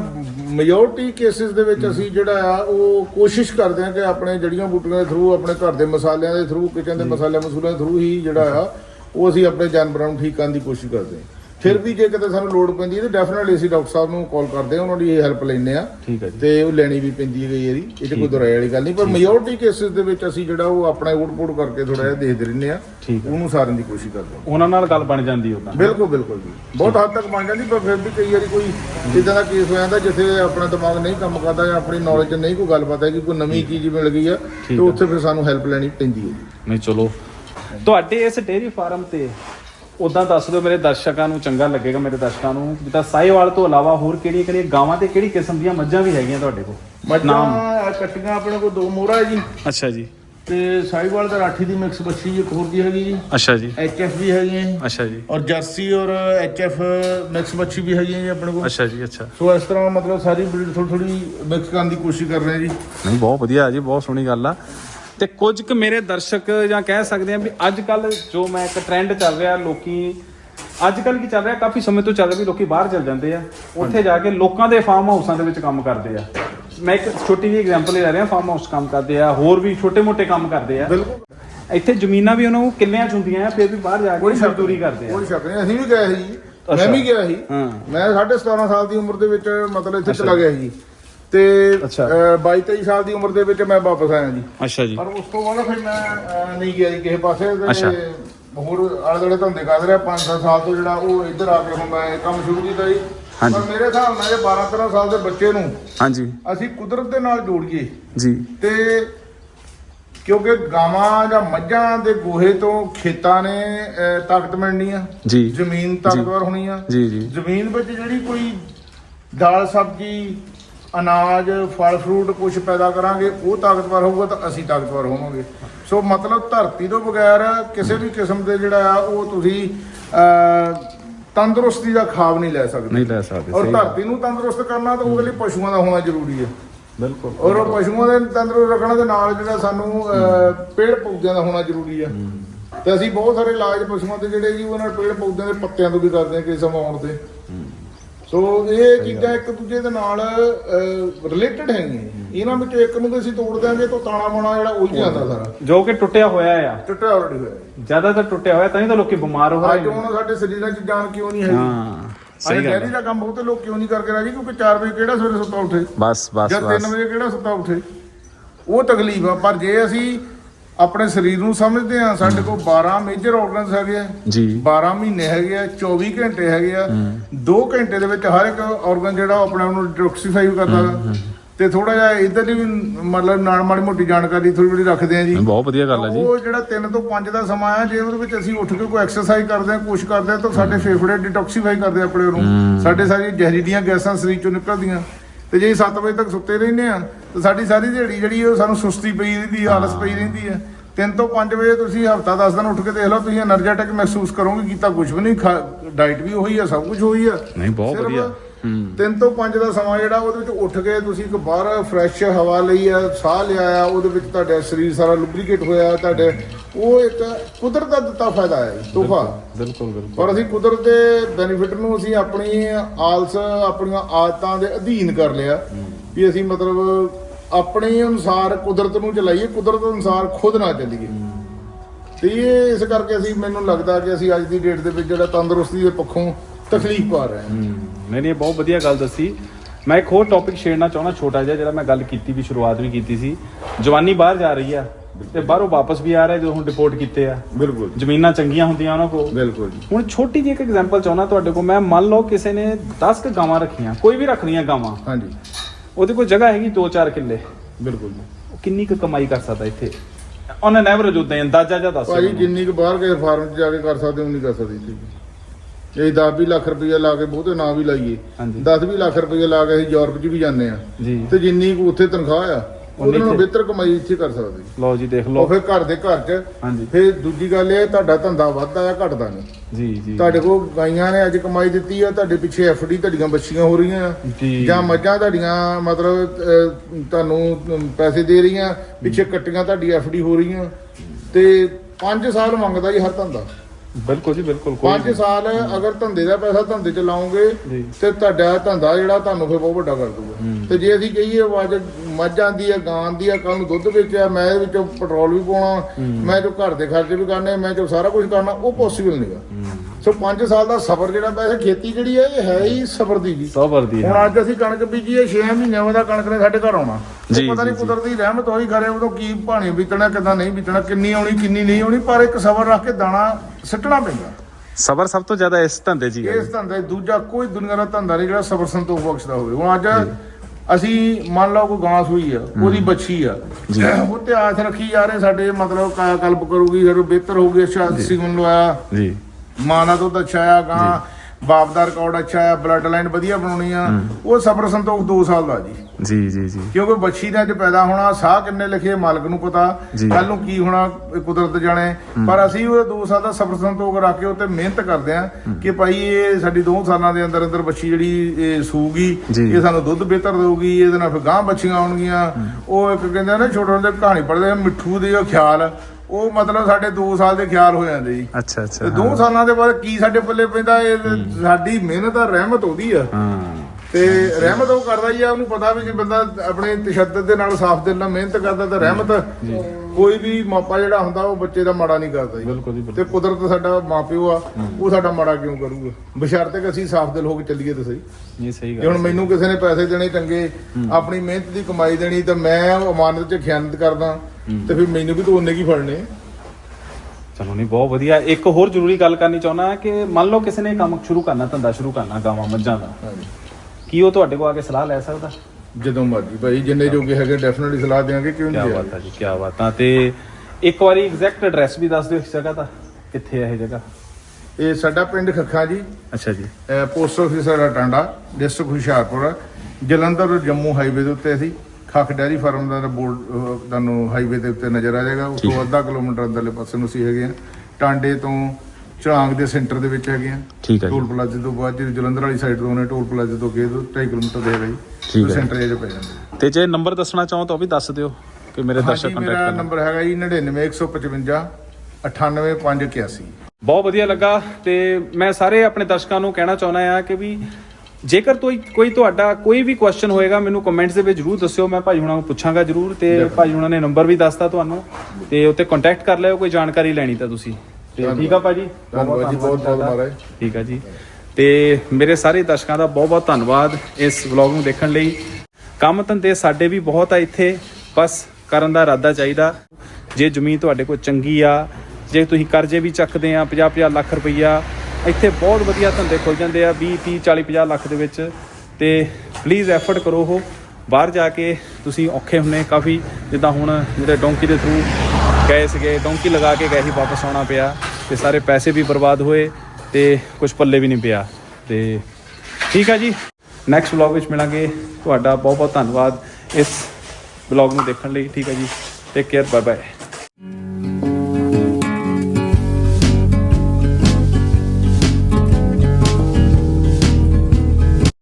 ਮੈਜੋਰਟੀ ਕੇਸਿਸ ਦੇ ਵਿੱਚ ਅਸੀਂ ਜਿਹੜਾ ਆ ਉਹ ਕੋਸ਼ਿਸ਼ ਕਰਦੇ ਹਾਂ ਕਿ ਆਪਣੇ ਜੜੀਆਂ ਬੂਟੀਆਂ ਦੇ ਥਰੂ ਆਪਣੇ ਘਰ ਦੇ ਮਸਾਲਿਆਂ ਦੇ ਥਰੂ ਕਿਚਨ ਦੇ ਮਸਾਲਿਆਂ ਮਸੂਲਿਆਂ ਦੇ ਥਰੂ ਹੀ ਜਿਹੜਾ ਆ ਉਹ ਅਸੀਂ ਆਪਣੇ ਜਾਨਵਰਾਂ ਨੂੰ ਠੀਕ ਕਰਨ ਦੀ ਕੋਸ਼ਿਸ਼ ਕਰਦੇ ਹਾਂ ਫਿਰ ਵੀ ਜੇ ਕਿਤੇ ਸਾਨੂੰ ਲੋੜ ਪੈਂਦੀ ਹੈ ਤਾਂ ਡੈਫੀਨਿਟਲੀ ਅਸੀਂ ਡਾਕਟਰ ਸਾਹਿਬ ਨੂੰ ਕਾਲ ਕਰਦੇ ਹਾਂ ਉਹਨਾਂ ਦੀ ਇਹ ਹੈਲਪ ਲੈਂਦੇ ਆ ਠੀਕ ਹੈ ਜੀ। ਤੇ ਉਹ ਲੈਣੀ ਵੀ ਪੈਂਦੀ ਹੈ ਵਾਰੀ ਇਹ 'ਚ ਕੋਈ ਦੁਰਾਏ ਵਾਲੀ ਗੱਲ ਨਹੀਂ ਪਰ ਮੈਜੋਰਟੀ ਕੇਸਿਸ ਦੇ ਵਿੱਚ ਅਸੀਂ ਜਿਹੜਾ ਉਹ ਆਪਣਾ ਆਊਟਪੁੱਟ ਕਰਕੇ ਥੋੜਾ ਜਿਹਾ ਦੇਖਦੇ ਰਹਿੰਦੇ ਆ ਠੀਕ ਹੈ। ਉਹਨੂੰ ਸਾਰਨ ਦੀ ਕੋਸ਼ਿਸ਼ ਕਰਦੇ ਹਾਂ। ਉਹਨਾਂ ਨਾਲ ਗੱਲ ਬਣ ਜਾਂਦੀ ਉਦਾਂ। ਬਿਲਕੁਲ ਬਿਲਕੁਲ ਜੀ। ਬਹੁਤ ਹੱਦ ਤੱਕ ਬਣ ਜਾਂਦੀ ਪਰ ਫਿਰ ਵੀ ਕਈ ਵਾਰੀ ਕੋਈ ਇਦਾਂ ਦਾ ਕੇਸ ਹੋ ਜਾਂਦਾ ਜਿੱਥੇ ਆਪਣਾ ਦਿਮਾਗ ਨਹੀਂ ਕੰਮ ਕਰਦਾ ਜਾਂ ਆਪਣੀ ਨੌਲੇਜ ਨਹੀਂ ਕੋਈ ਗੱਲਬਾਤ ਹੈ ਕਿ ਕੋਈ ਨਵੀਂ ਚੀਜ਼ ਮਿਲ ਗਈ ਆ ਤੇ ਉੱਥੇ ਫਿਰ ਸਾਨੂੰ ਹੈਲਪ ਲੈਣੀ ਪੈਂਦੀ ਹੈ ਜੀ। ਨਹੀਂ ਚਲੋ। ਤੁਹਾਡੇ ਇਸ ਡੇਅਰੀ ਫਾਰਮ ਤੇ ਉਦਾਂ ਦੱਸ ਦਿਓ ਮੇਰੇ ਦਰਸ਼ਕਾਂ ਨੂੰ ਚੰਗਾ ਲੱਗੇਗਾ ਮੇਰੇ ਦਰਸ਼ਕਾਂ ਨੂੰ। ਜਿੱਦਾਂ ਸਾਹੀਵਾਲ ਤੋਂ ਇਲਾਵਾ ਹੋਰ ਕਿਹੜੀਆਂ ਕਿਹੜੀਆਂ ਗਾਵਾਂ ਤੇ ਕਿਹੜੀ ਕਿਸਮ ਦੀਆਂ ਮੱਝਾਂ ਵੀ ਹੈਗੀਆਂ ਤੁਹਾਡੇ ਕੋਲ? ਮੱਝਾਂ ਕੱਟੀਆਂ ਆਪਣੇ ਕੋਲ ਦੋ ਮੋਹਰਾ ਹੈ ਜੀ। ਅੱਛਾ ਜੀ। ਤੇ ਸਾਈਵਾਲ ਦਾ ਰਾਠੀ ਦੀ ਮਿਕਸ ਬੱਚੀ ਇੱਕ ਹੋਰ ਦੀ ਹੈਗੀ ਜੀ। ਅੱਛਾ ਜੀ। ਐਚਐਫ ਵੀ ਹੈਗੀ ਹੈ ਅੱਛਾ ਜੀ। ਔਰ ਜਰਸੀ ਔਰ ਐਚਐਫ ਮਿਕਸ ਬੱਚੀ ਵੀ ਹੈਗੀ ਹੈ ਜੀ ਆਪਣੇ ਕੋਲ। ਅੱਛਾ ਜੀ ਅੱਛਾ। ਸੋ ਇਸ ਤਰ੍ਹਾਂ ਮਤਲਬ ਸਾਰੀ ਬਰੀਡ ਥੋੜੀ ਥੋੜੀ ਮਿਕਸ ਕਰਨ ਦੀ ਕੋਸ਼ਿਸ਼ ਕਰ ਰਹੇ ਹਾਂ ਜੀ। ਨਹੀਂ ਬਹੁਤ ਵਧੀਆ ਜੀ ਬਹੁਤ ਸੋਹਣੀ ਗੱਲ ਆ। ਤੇ ਕੁਝ ਕੁ ਮੇਰੇ ਦਰਸ਼ਕ ਜਾਂ ਕਹਿ ਸਕਦੇ ਆ ਵੀ ਅੱਜ ਕੱਲ ਜੋ ਮੈਂ ਇੱਕ ਟ੍ਰੈਂਡ ਚੱਲ ਰਿਹਾ ਲੋਕੀ ਅੱਜ ਕੱਲ ਕੀ ਚੱਲ ਰਿਹਾ ਕਾਫੀ ਸਮੇਂ ਤੋਂ ਚੱਲ ਰਿਹਾ ਵੀ ਲੋਕੀ ਬਾਹਰ ਚੱਲ ਜਾਂਦੇ ਆ। ਉੱਥੇ ਜਾ ਕੇ ਲੋਕਾਂ ਦੇ ਫਾਰਮ ਹਾਊਸਾਂ ਦੇ ਵਿੱਚ ਕੰਮ ਕਰਦੇ ਆ। ਮੈਂ ਇੱਕ ਛੋਟੀ ਜਿਹੀ ਐਗਜ਼ਾਮਪਲ ਲੈ ਰਿਹਾ ਫਾਰਮ ਹਾਊਸ ਕੰਮ ਕਰਦੇ ਆ ਹੋਰ ਵੀ ਛੋਟੇ-ਮੋਟੇ ਕੰਮ ਕਰਦੇ ਆ। ਬਿਲਕੁਲ। ਇੱਥੇ ਜ਼ਮੀਨਾਂ ਵੀ ਉਹਨਾਂ ਨੂੰ ਕਿੱਲਿਆਂ ਚ ਹੁੰਦੀਆਂ ਆ ਫਿਰ ਵੀ ਬਾਹਰ ਜਾ ਕੇ ਮਜ਼ਦੂਰੀ ਕਰਦੇ ਆ। ਕੋਈ ਸ਼ੱਕ ਨਹੀਂ ਅਸੀਂ ਵੀ ਗਏ ਸੀ। ਮੈਂ। ਵੀ ਗਿਆ ਸੀ। ਹਾਂ। ਮੈਂ 17.5 ਸਾਲ ਦੀ ਉਮਰ ਦੇ ਵਿੱਚ ਮਤਲਬ ਇੱਥੇ ਚਲਾ ਗਿਆ ਸੀ। ਤੇ ਅੱਛਾ। 22 23 ਸਾਲ ਦੀ ਉਮਰ ਦੇ ਵਿੱਚ ਮੈਂ ਵਾਪਸ ਆਇਆ ਜੀ। ਅੱਛਾ ਜੀ। ਪਰ ਉਸ ਤੋਂ ਬਾਅਦ ਫਿਰ ਮੈਂ ਨਹੀਂ ਗਿਆ ਜੀ ਕਿਸੇ ਪਾਸੇ। ਤੇ ਹੋਰ ਆਲੇ ਦੁਆਲੇ ਧੰਦੇ ਕਰ ਰਿਹਾ 5-7 ਸਾਲ ਤੋਂ ਜਿਹੜਾ ਉਹ ਇੱਧਰ ਆ ਕੇ ਹੁਣ ਮੈਂ ਕੰਮ ਸ਼ੁਰੂ ਕੀਤਾ ਜੀ। ਹਾਂਜੀ। ਪਰ ਮੇਰੇ ਹਿਸਾਬ ਨਾਲ ਇਹ 12-13 ਸਾਲ ਦੇ ਬੱਚੇ ਨੂੰ ਹਾਂਜੀ। ਅਸੀਂ ਕੁਦਰਤ ਦੇ ਨਾਲ ਜੋੜੀਏ ਜੀ। ਤੇ ਕਿਉਂਕਿ ਗਾਵਾਂ ਜਾਂ ਮੱਝਾਂ ਦੇ ਗੋਹੇ ਤੋਂ ਖੇਤਾਂ ਨੇ ਤਾਕਤ ਮਿਲਣੀ ਆ। ਜੀ। ਜ਼ਮੀਨ ਤਾਕਤਵਰ ਹੋਣੀ ਆ। ਜੀ ਜੀ। ਜ਼ਮੀਨ ਵਿੱਚ ਜਿਹੜੀ ਕੋਈ ਦਾਲ ਸਬਜ਼ੀ ਅਨਾਜ ਫਲ ਫਰੂਟ ਕੁਝ ਪੈਦਾ ਕਰਾਂਗੇ ਉਹ ਤਾਕਤਵਰ ਹੋਊਗਾ ਤਾਂ ਅਸੀਂ ਤਾਕਤਵਰ ਹੋਵਾਂਗੇ। ਸੋ ਮਤਲਬ ਧਰਤੀ ਤੋਂ ਬਗੈਰ ਕਿਸੇ ਵੀ ਕਿਸਮ ਦੇ ਜਿਹੜਾ ਆ ਉਹ ਤੁਸੀਂ ਤੰਦਰੁਸਤੀ ਦਾ ਖਾਬ ਨਹੀਂ ਲੈ ਸਕਦੇ। ਨਹੀਂ ਲੈ ਸਕਦੇ ਔਰ। ਧਰਤੀ ਨੂੰ ਤੰਦਰੁਸਤ ਕਰਨਾ ਤਾਂ ਉਹਦੇ ਲਈ ਪਸ਼ੂਆਂ ਦਾ ਹੋਣਾ ਜ਼ਰੂਰੀ ਹੈ। ਬਿਲਕੁਲ। ਔਰ ਪਸ਼ੂਆਂ ਦੇ ਤੰਦਰੁਸਤ ਰੱਖਣ ਦੇ ਨਾਲ ਜਿਹੜਾ ਸਾਨੂੰ ਪੇੜ ਪੌਦਿਆਂ ਦਾ ਹੋਣਾ ਜ਼ਰੂਰੀ ਆ ਤੇ ਅਸੀਂ ਬਹੁਤ ਸਾਰੇ ਇਲਾਜ ਪਸ਼ੂਆਂ ਦੇ ਜਿਹੜੇ ਜੀ ਉਹਨਾਂ ਪੇੜ ਪੌਦਿਆਂ ਦੇ ਪੱਤਿਆਂ ਤੋਂ ਵੀ ਕਰਦੇ ਹਾਂ ਕਿਸੇ ਸਮਾਂ ਆਉਣ ਤੇ ਸੋ ਇਹ ਚੀਜ਼ਾਂ ਇੱਕ ਦੂਜੇ ਦੇ ਨਾਲ ਰਿਲੇਟਡ ਹੈਗੀਆਂ ਇਹਨਾਂ ਵਿੱਚੋਂ ਇੱਕ ਨੂੰ ਅਸੀਂ ਤੋੜ ਦਿਆਂਗੇ ਤਾਂ ਤਾਣਾ ਬਾਣਾ ਜਿਹੜਾ ਉਹ ਹੀ ਜਾਂਦਾ ਸਾਰਾ। ਜੋ ਕਿ ਟੁੱਟਿਆ ਹੋਇਆ ਆ। ਟੁੱਟਿਆ ਆਲਰੇਡੀ ਹੋਇਆ। ਜ਼ਿਆਦਾਤਰ ਟੁੱਟਿਆ ਹੋਇਆ ਤਾਂ ਹੀ ਤਾਂ ਲੋਕੀ ਬਿਮਾਰ ਹੋ ਅੱਜ ਰਹੇ ਨੇ। ਹੁਣ ਸਾਡੇ ਸਰੀਰਾਂ 'ਚ ਜਾਨ ਕਿਉਂ ਨਹੀਂ ਹੈਗੀ ਹਾਂ ਅੱਜ ਸਹੀ ਗੱਲ ਹੈ। ਦਾ ਕੰਮ ਬਹੁਤੇ ਲੋਕ ਕਿਉਂ ਨਹੀਂ ਕਰਕੇ ਰਾਜੀ? ਕਿਉਂਕਿ 4 ਵਜੇ ਕਿਹੜਾ ਸਵੇਰੇ ਸੁੱਤਾ ਉੱਠੇ? ਬਸ ਬਸ ਜਦ 3 ਬਸ। ਵਜੇ ਕਿਹੜਾ ਸੁੱਤਾ ਉੱਠੇ? ਉਹ ਤਕਲੀਫ ਆ ਪਰ ਜੇ ਅਸੀਂ ਆਪਣੇ ਸਰੀਰ ਨੂੰ ਸਮਝਦੇ ਆ ਸਾਡੇ ਕੋਲ 12 ਮੇਜਰ ਆਰਗਨਸ ਹੈਗੇ ਆ ਜੀ। 12 ਮਹੀਨੇ ਹੈਗੇ ਆ 24 ਘੰਟੇ ਹੈਗੇ ਆ 2 ਘੰਟੇ ਦੇ ਵਿੱਚ ਹਰ ਇੱਕ ਆਰਗਨ ਜਿਹੜਾ ਆਪਣੇ ਆਪ ਨੂੰ ਡਿਟੌਕਸੀਫਾਈ ਕਰਦਾ। ਤੇ ਥੋੜਾ ਜਿਹਾ ਇਧਰ ਵੀ ਮਤਲਬ ਨਾਲ ਮਾੜੀ ਮੋਟੀ ਜਾਣਕਾਰੀ ਥੋੜੀ ਥੋੜੀ ਰੱਖਦੇ ਆ ਜੀ। ਬਹੁਤ ਵਧੀਆ ਗੱਲ ਹੈ ਜੀ। ਉਹ ਜਿਹੜਾ 3 ਤੋਂ 5 ਦਾ ਸਮਾਂ ਆ ਜੇ ਉਹਦੇ ਵਿੱਚ ਅਸੀਂ ਉੱਠ ਕੇ ਕੋਈ ਐਕਸਰਸਾਈਜ਼ ਕਰਦੇ ਆ ਕੁਛ ਕਰਦੇ ਆ ਤਾਂ ਸਾਡੇ ਫੇਫੜੇ ਡਿਟੌਕਸੀਫਾਈ ਕਰਦੇ ਆ ਆਪਣੇ ਨੂੰ। ਸਾਡੇ ਸਾਰੀ ਜ਼ਹਿਰੀਲੀਆਂ ਗੈਸਾਂ ਸਰੀਰ ਚੋਂ ਨਿਕਲਦੀਆਂ। ਤੇ ਜੇ 7 ਵਜੇ ਤੱਕ ਸੁੱਤੇ ਰਹਿੰਦੇ ਆ ਤੇ ਸਾਡੀ ਸਾਰੀ ਦਿਹਾੜੀ ਜਿਹੜੀ ਉਹ ਸਾਨੂੰ ਸੁਸਤੀ ਪਈ ਰਹਿੰਦੀ ਆਲਸ ਪਈ ਰਹਿੰਦੀ ਹੈ ਤਿੰਨ ਤੋਂ ਪੰਜ ਵਜੇ ਤੁਸੀਂ ਹਫਤਾ ਦਸ ਦਿਨ ਉੱਠ ਕੇ ਦੇਖ ਲਓ ਤੁਸੀਂ એનર્ਜੈਟਿਕ ਮਹਿਸੂਸ ਕਰੋਗੇ ਕੀਤਾ ਕੁਝ ਵੀ ਨਹੀਂ ਡਾਈਟ ਵੀ ਉਹੀ ਆ ਸਭ ਕੁਝ ਉਹੀ ਆ। ਨਹੀਂ ਬਹੁਤ ਵਧੀਆ। ਤਿੰਨ ਤੋਂ ਪੰਜ ਦਾ ਸਮਾਂ ਜਿਹੜਾ ਉਹਦੇ ਵਿੱਚ ਉੱਠ ਕੇ ਤੁਸੀਂ ਇੱਕ ਬਾਹਰ ਫਰੈਸ਼ ਹਵਾ ਲਈ ਆ ਸਾਹ ਲਿਆ ਆ ਉਹਦੇ ਵਿੱਚ ਤੁਹਾਡਾ ਸਰੀਰ ਸਾਰਾ ਲੁਬਰੀਕੇਟ ਹੋਇਆ ਤੁਹਾਡੇ ਉਹ ਇੱਕ ਕੁਦਰਤ ਦਾ ਦਿੱਤਾ ਫਾਇਦਾ ਹੈ ਤੋਹਫਾ। ਬਿਲਕੁਲ ਬਿਲਕੁਲ ਔਰ ਅਸੀਂ ਕੁਦਰਤ ਦੇ ਬੈਨੀਫਿਟ ਨੂੰ ਅਸੀਂ ਆਪਣੀ ਆਲਸ ਆਪਣੀਆਂ ਆਦਤਾਂ ਦੇ ਅਧੀਨ ਕਰ ਲਿਆ ਵੀ ਅਸੀਂ ਮਤਲਬ ਆਪਣੇ ਅਨੁਸਾਰ ਕੁਦਰਤ ਨੂੰ ਚਲਾਈਏ ਕੁਦਰਤ ਅਨੁਸਾਰ ਖੁਦ ਨਾ ਚੱਲੀਏ ਤੇ ਇਹ ਇਸ ਕਰਕੇ ਅਸੀਂ ਮੈਨੂੰ ਲੱਗਦਾ ਕਿ ਅਸੀਂ ਅੱਜ ਦੀ ਡੇਟ ਦੇ ਵਿੱਚ ਜਿਹੜਾ ਤੰਦਰੁਸਤੀ ਦੇ ਪੱਖੋਂ ਤਕਲੀਫ ਪਾ ਰਹੇ ਹਾਂ। ਨਹੀਂ ਨਹੀਂ ਇਹ ਬਹੁਤ ਵਧੀਆ ਗੱਲ ਦੱਸੀ। ਮੈਂ ਇੱਕ ਹੋਰ ਟੌਪਿਕ ਛੇੜਨਾ ਚਾਹੁੰਦਾ ਛੋਟਾ ਜਿਹਾ ਜਿਹੜਾ ਮੈਂ ਗੱਲ ਕੀਤੀ ਵੀ ਸ਼ੁਰੂਆਤ ਵੀ ਕੀਤੀ ਸੀ। ਜਵਾਨੀ ਬਾਹਰ ਜਾ ਰਹੀ ਆ ਤੇ ਬਾਹਰੋਂ ਵਾਪਸ ਵੀ ਆ ਰਿਹਾ ਜਦੋਂ ਹੁਣ ਡਿਪੋਰਟ ਕੀਤੇ ਆ। ਬਿਲਕੁਲ। ਜ਼ਮੀਨਾਂ ਚੰਗੀਆਂ ਹੁੰਦੀਆਂ ਉਹਨਾਂ ਕੋਲ। ਬਿਲਕੁਲ ਹੁਣ ਛੋਟੀ ਜਿਹੀ ਇੱਕ ਐਗਜ਼ਾਮਪਲ ਚਾਹੁੰਦਾ ਤੁਹਾਡੇ ਕੋਲ ਮੈਂ ਮੰਨ ਲਓ ਕਿਸੇ ਨੇ 10 ਕ ਗਾਵਾਂ ਰੱਖੀਆਂ ਕੋਈ ਵੀ ਰੱਖ ਲਈਆਂ ਗਾਵਾਂ। ਹਾਂਜੀ। ਉਹਦੇ ਕੋਲ ਜਗ੍ਹਾ ਹੈਗੀ 2-4 ਕਿੱਲੇ। ਬਿਲਕੁਲ ਜੀ। ਉਹ ਕਿੰਨੀ ਕੁ ਕਮਾਈ ਕਰ ਸਕਦਾ ਇੱਥੇ? ਉਹਨੇ ਨੈਵਰੇਜ ਉਦਾਂ ਹੀ ਅੰਦਾਜ਼ਾ ਜਿਹਾ ਦੱਸ ਭਾਜੀ ਜਿੰਨੀ ਕੁ ਬਾਹਰ ਗਏ ਫਾਰਮ 'ਚ ਜਾ ਕੇ ਕਰ ਸਕਦੇ ਉਨੀ ਕਰ ਸਕਦੇ ਇੱਥੇ। ਇਹ 10 20 ਲੱਖ ਰੁਪਈਆ ਲਾ ਕੇ ਬਹੁਤੇ ਨਾ ਵੀ ਲਾਈਏ। ਹਾਂਜੀ। 10 20 ਲੱਖ ਰੁਪਈਆ ਲਾ ਕੇ ਅਸੀਂ ਯੂਰਪ 'ਚ ਵੀ ਜਾਂਦੇ ਆ ਜੀ। ਤੇ ਜਿੰਨੀ ਕੁ ਉੱਥੇ ਤਨਖਾਹ ਆ ਉਹਦੇ ਨਾਲੋਂ ਬਿਹਤਰ ਕਮਾਈ ਇੱਥੇ ਕਰ ਸਕਦੇ। ਲਓ ਜੀ ਦੇਖ ਉਹ ਲਓ ਫਿਰ ਘਰ ਦੇ ਘਰ 'ਚ ਹਾਂਜੀ। ਫਿਰ ਦੂਜੀ ਗੱਲ ਇਹ ਤੁਹਾਡਾ ਧੰਦਾ ਵੱਧਦਾ ਆ ਘਟਦਾ ਨਹੀਂ। ਜੀ ਜੀ। ਤੁਹਾਡੇ ਕੋਲ ਗਾਈਆਂ ਨੇ ਅੱਜ ਕਮਾਈ ਦਿੱਤੀ ਆ ਤੁਹਾਡੇ ਪਿੱਛੇ ਐਫਡੀ ਤੁਹਾਡੀਆਂ ਬੱਚੀਆਂ ਹੋ ਰਹੀਆਂ। ਆ ਜੀ। ਜਾਂ ਮੱਝਾਂ ਤੁਹਾਡੀਆਂ ਮਤਲਬ ਅਹ, ਤੁਹਾਨੂੰ ਪੈਸੇ ਦੇ ਰਹੀਆਂ ਪਿੱਛੇ ਕੱਟੀਆਂ ਤੁਹਾਡੀ ਐਫਡੀ ਹੋ ਰਹੀਆਂ। ਤੇ 5 ਸਾਲ ਮੰਗਦਾ ਜੀ ਹਰ ਧੰਦਾ। ਬਿਲਕੁਲ ਜੀ ਬਿਲਕੁਲ ਕੋਈ 5 ਸਾਲ ਅਗਰ ਧੰਦੇ ਦਾ ਪੈਸਾ ਧੰਦੇ ਚ ਲਾਓਗੇ ਜੀ। ਤੇ ਤੁਹਾਡਾ ਧੰਦਾ ਜਿਹੜਾ ਤੁਹਾਨੂੰ ਫਿਰ ਬਹੁਤ ਵੱਡਾ ਕਰ ਦੂਗਾ ਤੇ ਜੇ ਅਸੀਂ ਕਹੀਏ ਅੱਜ ਮੱਝਾਂ ਦੀ ਆ ਗਾਂ ਦੀ ਆ ਕੱਲ ਨੂੰ ਦੁੱਧ ਵੇਚਿਆ ਮੈਂ ਇਹਦੇ ਵਿੱਚੋਂ ਪੈਟਰੋਲ ਵੀ ਪਾਉਣਾ ਮੈਂ ਜੋ ਘਰ ਦੇ ਖਰਚੇ ਵੀ ਕਰਨੇ ਮੈਂ ਜੋ ਸਾਰਾ ਕੁਝ ਕਰਨਾ ਉਹ ਪੋਸੀਬਲ ਨਹੀਂਗਾ ਸੋ 5 ਸਾਲ ਦਾ ਸਬਰ ਜਿਹੜਾ ਵੈਸੇ ਖੇਤੀ ਜਿਹੜੀ ਹੈ ਇਹ ਹੈ ਹੀ ਸਬਰ ਦੀ ਜੀ। ਸਬਰ ਦੀ ਹੁਣ ਅੱਜ ਅਸੀਂ ਕਣਕ ਬੀਜੀਏ 6 ਮਹੀਨਿਆਂ ਬਾਅਦ ਕਣਕ ਨੇ ਸਾਡੇ ਘਰ ਆਉਣਾ। ਪਤਾ ਨਹੀਂ। ਕੁਦਰਤੀ ਰਹਿਮਤ ਹੋਈ ਖਰੇ ਉਦੋਂ ਕੀ ਭਾਣੇ ਬੀਤਣਾ ਕਿਦਾਂ ਨਹੀਂ ਬੀਤਣਾ ਕਿੰਨੀ ਆਉਣੀ ਕਿੰਨੀ ਨਹੀਂ ਆਉਣੀ ਪਰ ਇੱਕ ਸਬਰ ਰੱਖ ਕੇ ਦਾਣਾ ਸਿੱਟਣਾ ਪੈਂਦਾ। ਸਬਰ ਸਭ ਤੋਂ ਜ਼ਿਆਦਾ ਇਸ ਧੰਦੇ 'ਚ ਹੀ ਹੈ। ਇਸ ਧੰਦੇ ਦੂਜਾ ਕੋਈ ਦੁਨੀਆ ਦਾ ਧੰਦਾ ਨਹੀਂ ਜਿਹੜਾ ਸਬਰ ਸੰਤੋਖ ਬਖਸ਼ਦਾ ਹੋਵੇ। ਹੁਣ ਅੱਜ ਅਸੀਂ ਮੰਨ ਲਓ ਕੋਈ ਗਾਂ ਸੂਈ ਆ ਉਹਦੀ ਬੱਚੀ ਆ। ਉਹ ਤੇ ਆਸ ਰੱਖੀ ਜਾ ਰਹੇ ਸਾਡੇ ਮਤਲਬ ਕਾਇਆ ਕਲਪ ਕਰੂਗੀ ਫਿਰ ਬਿਹਤਰ ਹੋਊਗੀ ਅੱਛਾ ਸੀਮਨ ਲਵਾਇਆ ਜੀ। ਮਾਂ ਦਾ ਦੁੱਧ ਅੱਛਾ ਆ ਗਾਂ ਬਾਪ ਦਾ ਰਿਕਾਰਡ ਅੱਛਾ ਆ ਬਲੱਡ ਲਾਈਨ ਵਧੀਆ ਬਣਾਉਣੀ ਆ ਉਹ ਸਬਰ ਸੰਤੋਖ 2 ਸਾਲ ਦਾ ਜੀ। ਜੀ ਜੀ ਜੀ। ਕਿਉਂਕਿ ਬੱਚੀ ਦੇ ਅੱਜ ਪੈਦਾ ਹੋਣਾ ਸਾਹ ਕਿੰਨੇ ਲਿਖੇ ਮਾਲਕ ਨੂੰ ਪਤਾ। ਕੱਲ ਨੂੰ ਕੀ ਹੋਣਾ ਕੁਦਰਤ ਜਾਣੇ। ਪਰ ਅਸੀਂ ਉਹ 2 ਸਾਲ ਦਾ ਸਬਰ ਸੰਤੋਖ ਰੱਖ ਕੇ ਉੱਤੇ ਮਿਹਨਤ ਕਰਦੇ ਆ ਕਿ ਭਾਈ ਇਹ ਸਾਡੀ 2 ਸਾਲਾਂ ਦੇ ਅੰਦਰ ਅੰਦਰ ਬੱਚੀ ਜਿਹੜੀ ਇਹ ਸੂਗੀ। ਇਹ ਸਾਨੂੰ ਦੁੱਧ ਬਿਹਤਰ ਦੇਊਗੀ ਇਹਦੇ ਨਾਲ ਫਿਰ ਗਾਂ ਬੱਚੀਆਂ ਆਉਣਗੀਆਂ। ਉਹ ਇੱਕ ਕਹਿੰਦੇ ਨਾ ਛੋਟੇ ਹੁੰਦੇ ਕਹਾਣੀ ਪੜ੍ਹਦੇ ਆ, ਮਿੱਠੂ ਦੇ ਖਿਆਲ। ਉਹ ਮਤਲਬ ਸਾਡੇ 2 ਸਾਲ ਦੇ ਖਿਆਲ ਹੋ ਜਾਂਦੇ ਜੀ। ਅੱਛਾ ਅੱਛਾ ਤੇ 2 ਸਾਲਾਂ ਦੇ ਬਾਅਦ ਕੀ ਸਾਡੇ ਪੱਲੇ ਪੈਂਦਾ ਇਹ ਸਾਡੀ ਮਿਹਨਤ ਆ ਰਹਿਮਤ ਉਹਦੀ ਆ। ਹਾਂ। ਤੇ ਰਹਿਮਤ ਉਹ ਕਰਦਾ ਹੀ ਆ ਉਹਨੂੰ ਪਤਾ ਵੀ ਜੇ ਬੰਦਾ ਆਪਣੇ ਤਸ਼ੱਦਦ ਦੇ ਨਾਲ ਸਾਫ਼ ਦਿਲ ਨਾਲ ਮਿਹਨਤ ਕਰਦਾ ਤਾਂ ਰਹਿਮਤ ਕੋਈ ਵੀ ਮਾਪਾ ਜਿਹੜਾ ਹੁੰਦਾ ਉਹ ਬੱਚੇ ਦਾ ਮਾੜਾ ਨਹੀਂ ਕਰਦਾ ਜੀ। ਬਿਲਕੁਲ ਜੀ ਤੇ ਕੁਦਰਤ ਸਾਡਾ ਮਾਪਿਓ ਆ ਉਹ ਸਾਡਾ ਮਾੜਾ ਕਿਉਂ ਕਰੂਗਾ? ਬਸ਼ਰਤੇ ਕਿ ਅਸੀਂ ਸਾਫ਼ ਦਿਲ ਹੋ ਕੇ ਚੱਲੀਏ ਤਾਂ ਸਹੀ। ਇਹ ਸਹੀ ਜੇ ਗੱਲ ਹੁਣ ਮੈਨੂੰ ਕਿਸੇ ਨੇ ਪੈਸੇ ਦੇਣੇ ਚੰਗੇ ਆਪਣੀ ਮਿਹਨਤ ਦੀ ਕਮਾਈ ਦੇਣੀ ਤਾਂ ਮੈਂ ਉਹ ਅਮਾਨਤ 'ਚ ਖਿਆਨਤ ਕਰਦਾ ਤੇ ਫਿਰ ਮੈਨੂੰ ਵੀ ਤਾਂ ਉਹਨੇ ਕੀ ਫੜਨੇ? ਚਲੋ ਨਹੀਂ ਬਹੁਤ ਵਧੀਆ। ਇੱਕ ਹੋਰ ਜ਼ਰੂਰੀ ਗੱਲ ਕਰਨੀ ਚਾਹੁੰਦਾ ਕਿ ਮੰਨ ਲਓ ਕਿਸੇ ਨੇ ਕੰਮ ਸ਼ੁਰੂ ਕਰਨਾ ਧੰਦਾ ਸ਼ੁਰੂ ਕਰਨਾ ਗਾਵਾਂ ਮੱਝਾਂ ਦਾ। ਹਾਂਜੀ। ਕੀ ਉਹ ਤੁਹਾਡੇ ਕੋਲ ਆ ਕੇ ਸਲਾਹ ਲੈ ਸਕਦਾ? ਜਦੋਂ ਮਰਜ਼ੀ ਭਾਈ ਜਿੰਨੇ ਜੋਗੇ ਹੈਗੇ ਡੈਫੀਨਿਟਲੀ ਸਲਾਹ ਦੇਵਾਂਗੇ ਕਿਉਂ ਕੀ ਨਹੀਂ ਬਾਤ ਹੈ ਜੀ ਕੀ ਬਾਤ ਆ। ਤੇ ਇੱਕ ਵਾਰੀ ਐਗਜ਼ੈਕਟ ਐਡਰੈਸ ਵੀ ਦੱਸ ਦਿਓ ਇਸ ਜਗ੍ਹਾ ਦਾ ਕਿੱਥੇ ਹੈ ਇਹ ਜਗ੍ਹਾ? ਇਹ ਸਾਡਾ ਪਿੰਡ ਖੱਖਾ ਜੀ। ਅੱਛਾ ਜੀ। ਪੋਸਟ ਆਫਿਸ ਸਾਡਾ ਟਾਂਡਾ ਡਿਸਟ੍ਰਿਕਟ ਹੁਸ਼ਿਆਰਪੁਰ ਜਲੰਧਰ ਜੰਮੂ ਹਾਈਵੇ ਦੇ ਉੱਤੇ ਅਸੀਂ ਖੱਖ ਡੈਰੀ ਫਾਰਮ ਦਾ ਬੋਰਡ ਅਹ, ਤੁਹਾਨੂੰ ਹਾਈਵੇ ਦੇ ਉੱਤੇ ਨਜ਼ਰ ਆ ਜਾਏਗਾ। ਉਸ ਤੋਂ ਅੱਧਾ ਕਿਲੋਮੀਟਰ ਅੰਦਰਲੇ ਪਾਸੇ ਨੂੰ ਅਸੀਂ ਹੈਗੇ ਆ। ਟਾਂਡੇ ਤੋਂ ਝਾਂਗ ਦੇ ਸੈਂਟਰ ਦੇ ਵਿੱਚ ਹੈਗੇ ਆ ਠੀਕ ਹੈ ਟੋਲ ਪਲਾਜ਼ੇ ਤੋਂ ਬਾਅਦ ਜਿਹੜੀ ਜਲੰਧਰ ਵਾਲੀ ਸਾਈਡ ਤੋਂ ਨੇ ਟੋਲ ਪਲਾਜ਼ੇ ਤੋਂ ਅੱਗੇ ਤੋਂ 2.5 ਕਿਲੋਮੀਟਰ ਦੇ ਹੈਗਾ ਜੀ ਠੀਕ ਹੈ। ਸੈਂਟਰ ਏਰੀਆ ਪੈ ਜਾਂਦਾ ਤੇ ਜੇ ਨੰਬਰ ਦੱਸਣਾ ਚਾਹੋ ਤਾਂ ਉਹ ਵੀ ਦੱਸ ਦਿਓ ਕਿ ਮੇਰੇ ਦਰਸ਼ਕ ਹਾਂਜੀ ਕੰਟੈਕਟ ਮੇਰਾ ਕਰਨ। ਨੰਬਰ ਹੈਗਾ ਜੀ 99155 98581 ਬਹੁਤ ਵਧੀਆ ਲੱਗਾ ਤੇ ਮੈਂ ਸਾਰੇ ਆਪਣੇ ਦਰਸ਼ਕਾਂ ਨੂੰ ਕਹਿਣਾ ਚਾਹੁੰਦਾ ਆ ਕਿ ਵੀ ਜੇਕਰ ਕੋਈ ਕੋਈ ਤੁਹਾਡਾ ਕੋਈ ਵੀ ਕੁਐਸਚਨ ਹੋਏਗਾ ਮੈਨੂੰ ਕਮੈਂਟਸ ਦੇ ਵਿੱਚ ਜਰੂਰ ਦੱਸਿਓ। ਮੈਂ ਭਾਈ ਹੁਣਾਂ ਨੂੰ ਪੁੱਛਾਂਗਾ ਜਰੂਰ ਤੇ ਭਾਈ ਹੁਣਾਂ ਨੇ ਨੰਬਰ ਵੀ ਦੱਸਤਾ ਤੁਹਾਨੂੰ ਤੇ ਉੱਤੇ ਕੰਟੈਕਟ ਕਰ ਲਿਓ ਕੋਈ ਜਾਣਕਾਰੀ ਲੈਣੀ ਤਾਂ ਤੁਸੀਂ। ਤੇ ਠੀਕ ਆ ਭਾਜੀ? ਧੰਨਵਾਦ ਜੀ, ਬਹੁਤ ਬਹੁਤ ਤੁਹਾਡਾ। ਮਹਾਰਾਜ। ਠੀਕ ਆ ਜੀ। ਤੇ ਮੇਰੇ ਸਾਰੇ ਦਰਸ਼ਕਾਂ ਦਾ ਬਹੁਤ ਬਹੁਤ ਧੰਨਵਾਦ ਇਸ ਵਲੌਗ ਨੂੰ ਦੇਖਣ ਲਈ। ਕੰਮ ਧੰਦੇ ਸਾਡੇ ਵੀ ਬਹੁਤ ਆ ਇੱਥੇ। ਬਸ ਕਰਨ ਦਾ ਇਰਾਦਾ ਚਾਹੀਦਾ। ਜੇ ਜ਼ਮੀਨ ਤੁਹਾਡੇ ਕੋਲ ਚੰਗੀ ਆ ਜੇ ਤੁਸੀਂ ਕਰਜ਼ੇ ਵੀ ਚੱਕਦੇ ਆ 50 50 ਲੱਖ ਰੁਪਈਆ ਇੱਥੇ ਬਹੁਤ ਵਧੀਆ ਧੰਦੇ ਖੁੱਲ ਜਾਂਦੇ ਆ 20 30 40 50 ਲੱਖ ਦੇ ਵਿੱਚ। ਤੇ ਪਲੀਜ਼ ਐਫਰਟ ਕਰੋ ਉਹ। ਬਾਹਰ ਜਾ ਕੇ ਤੁਸੀਂ ਔਖੇ ਹੁੰਨੇ ਕਾਫੀ ਜਿੱਦਾਂ ਹੁਣ ਜਿਹੜੇ ਡੋਂਕੀ ਦੇ ਥਰੂ ਗਏ ਸੀਗੇ, ਡੋਂਕੀ ਲਗਾ ਕੇ ਗਏ ਸੀ, ਵਾਪਸ ਆਉਣਾ ਪਿਆ ਤੇ ਸਾਰੇ ਪੈਸੇ ਵੀ ਬਰਬਾਦ ਹੋਏ ਤੇ ਕੁਝ ਪੱਲੇ ਵੀ ਨਹੀਂ ਪਿਆ ਤੇ ਠੀਕ ਆ ਜੀ। ਨੈਕਸਟ ਵਲੌਗ ਵਿੱਚ ਮਿਲਾਂਗੇ। ਤੁਹਾਡਾ ਬਹੁਤ ਬਹੁਤ ਧੰਨਵਾਦ ਇਸ ਵਲੌਗ ਨੂੰ ਦੇਖਣ ਲਈ। ਠੀਕ ਆ ਜੀ। Take care bye bye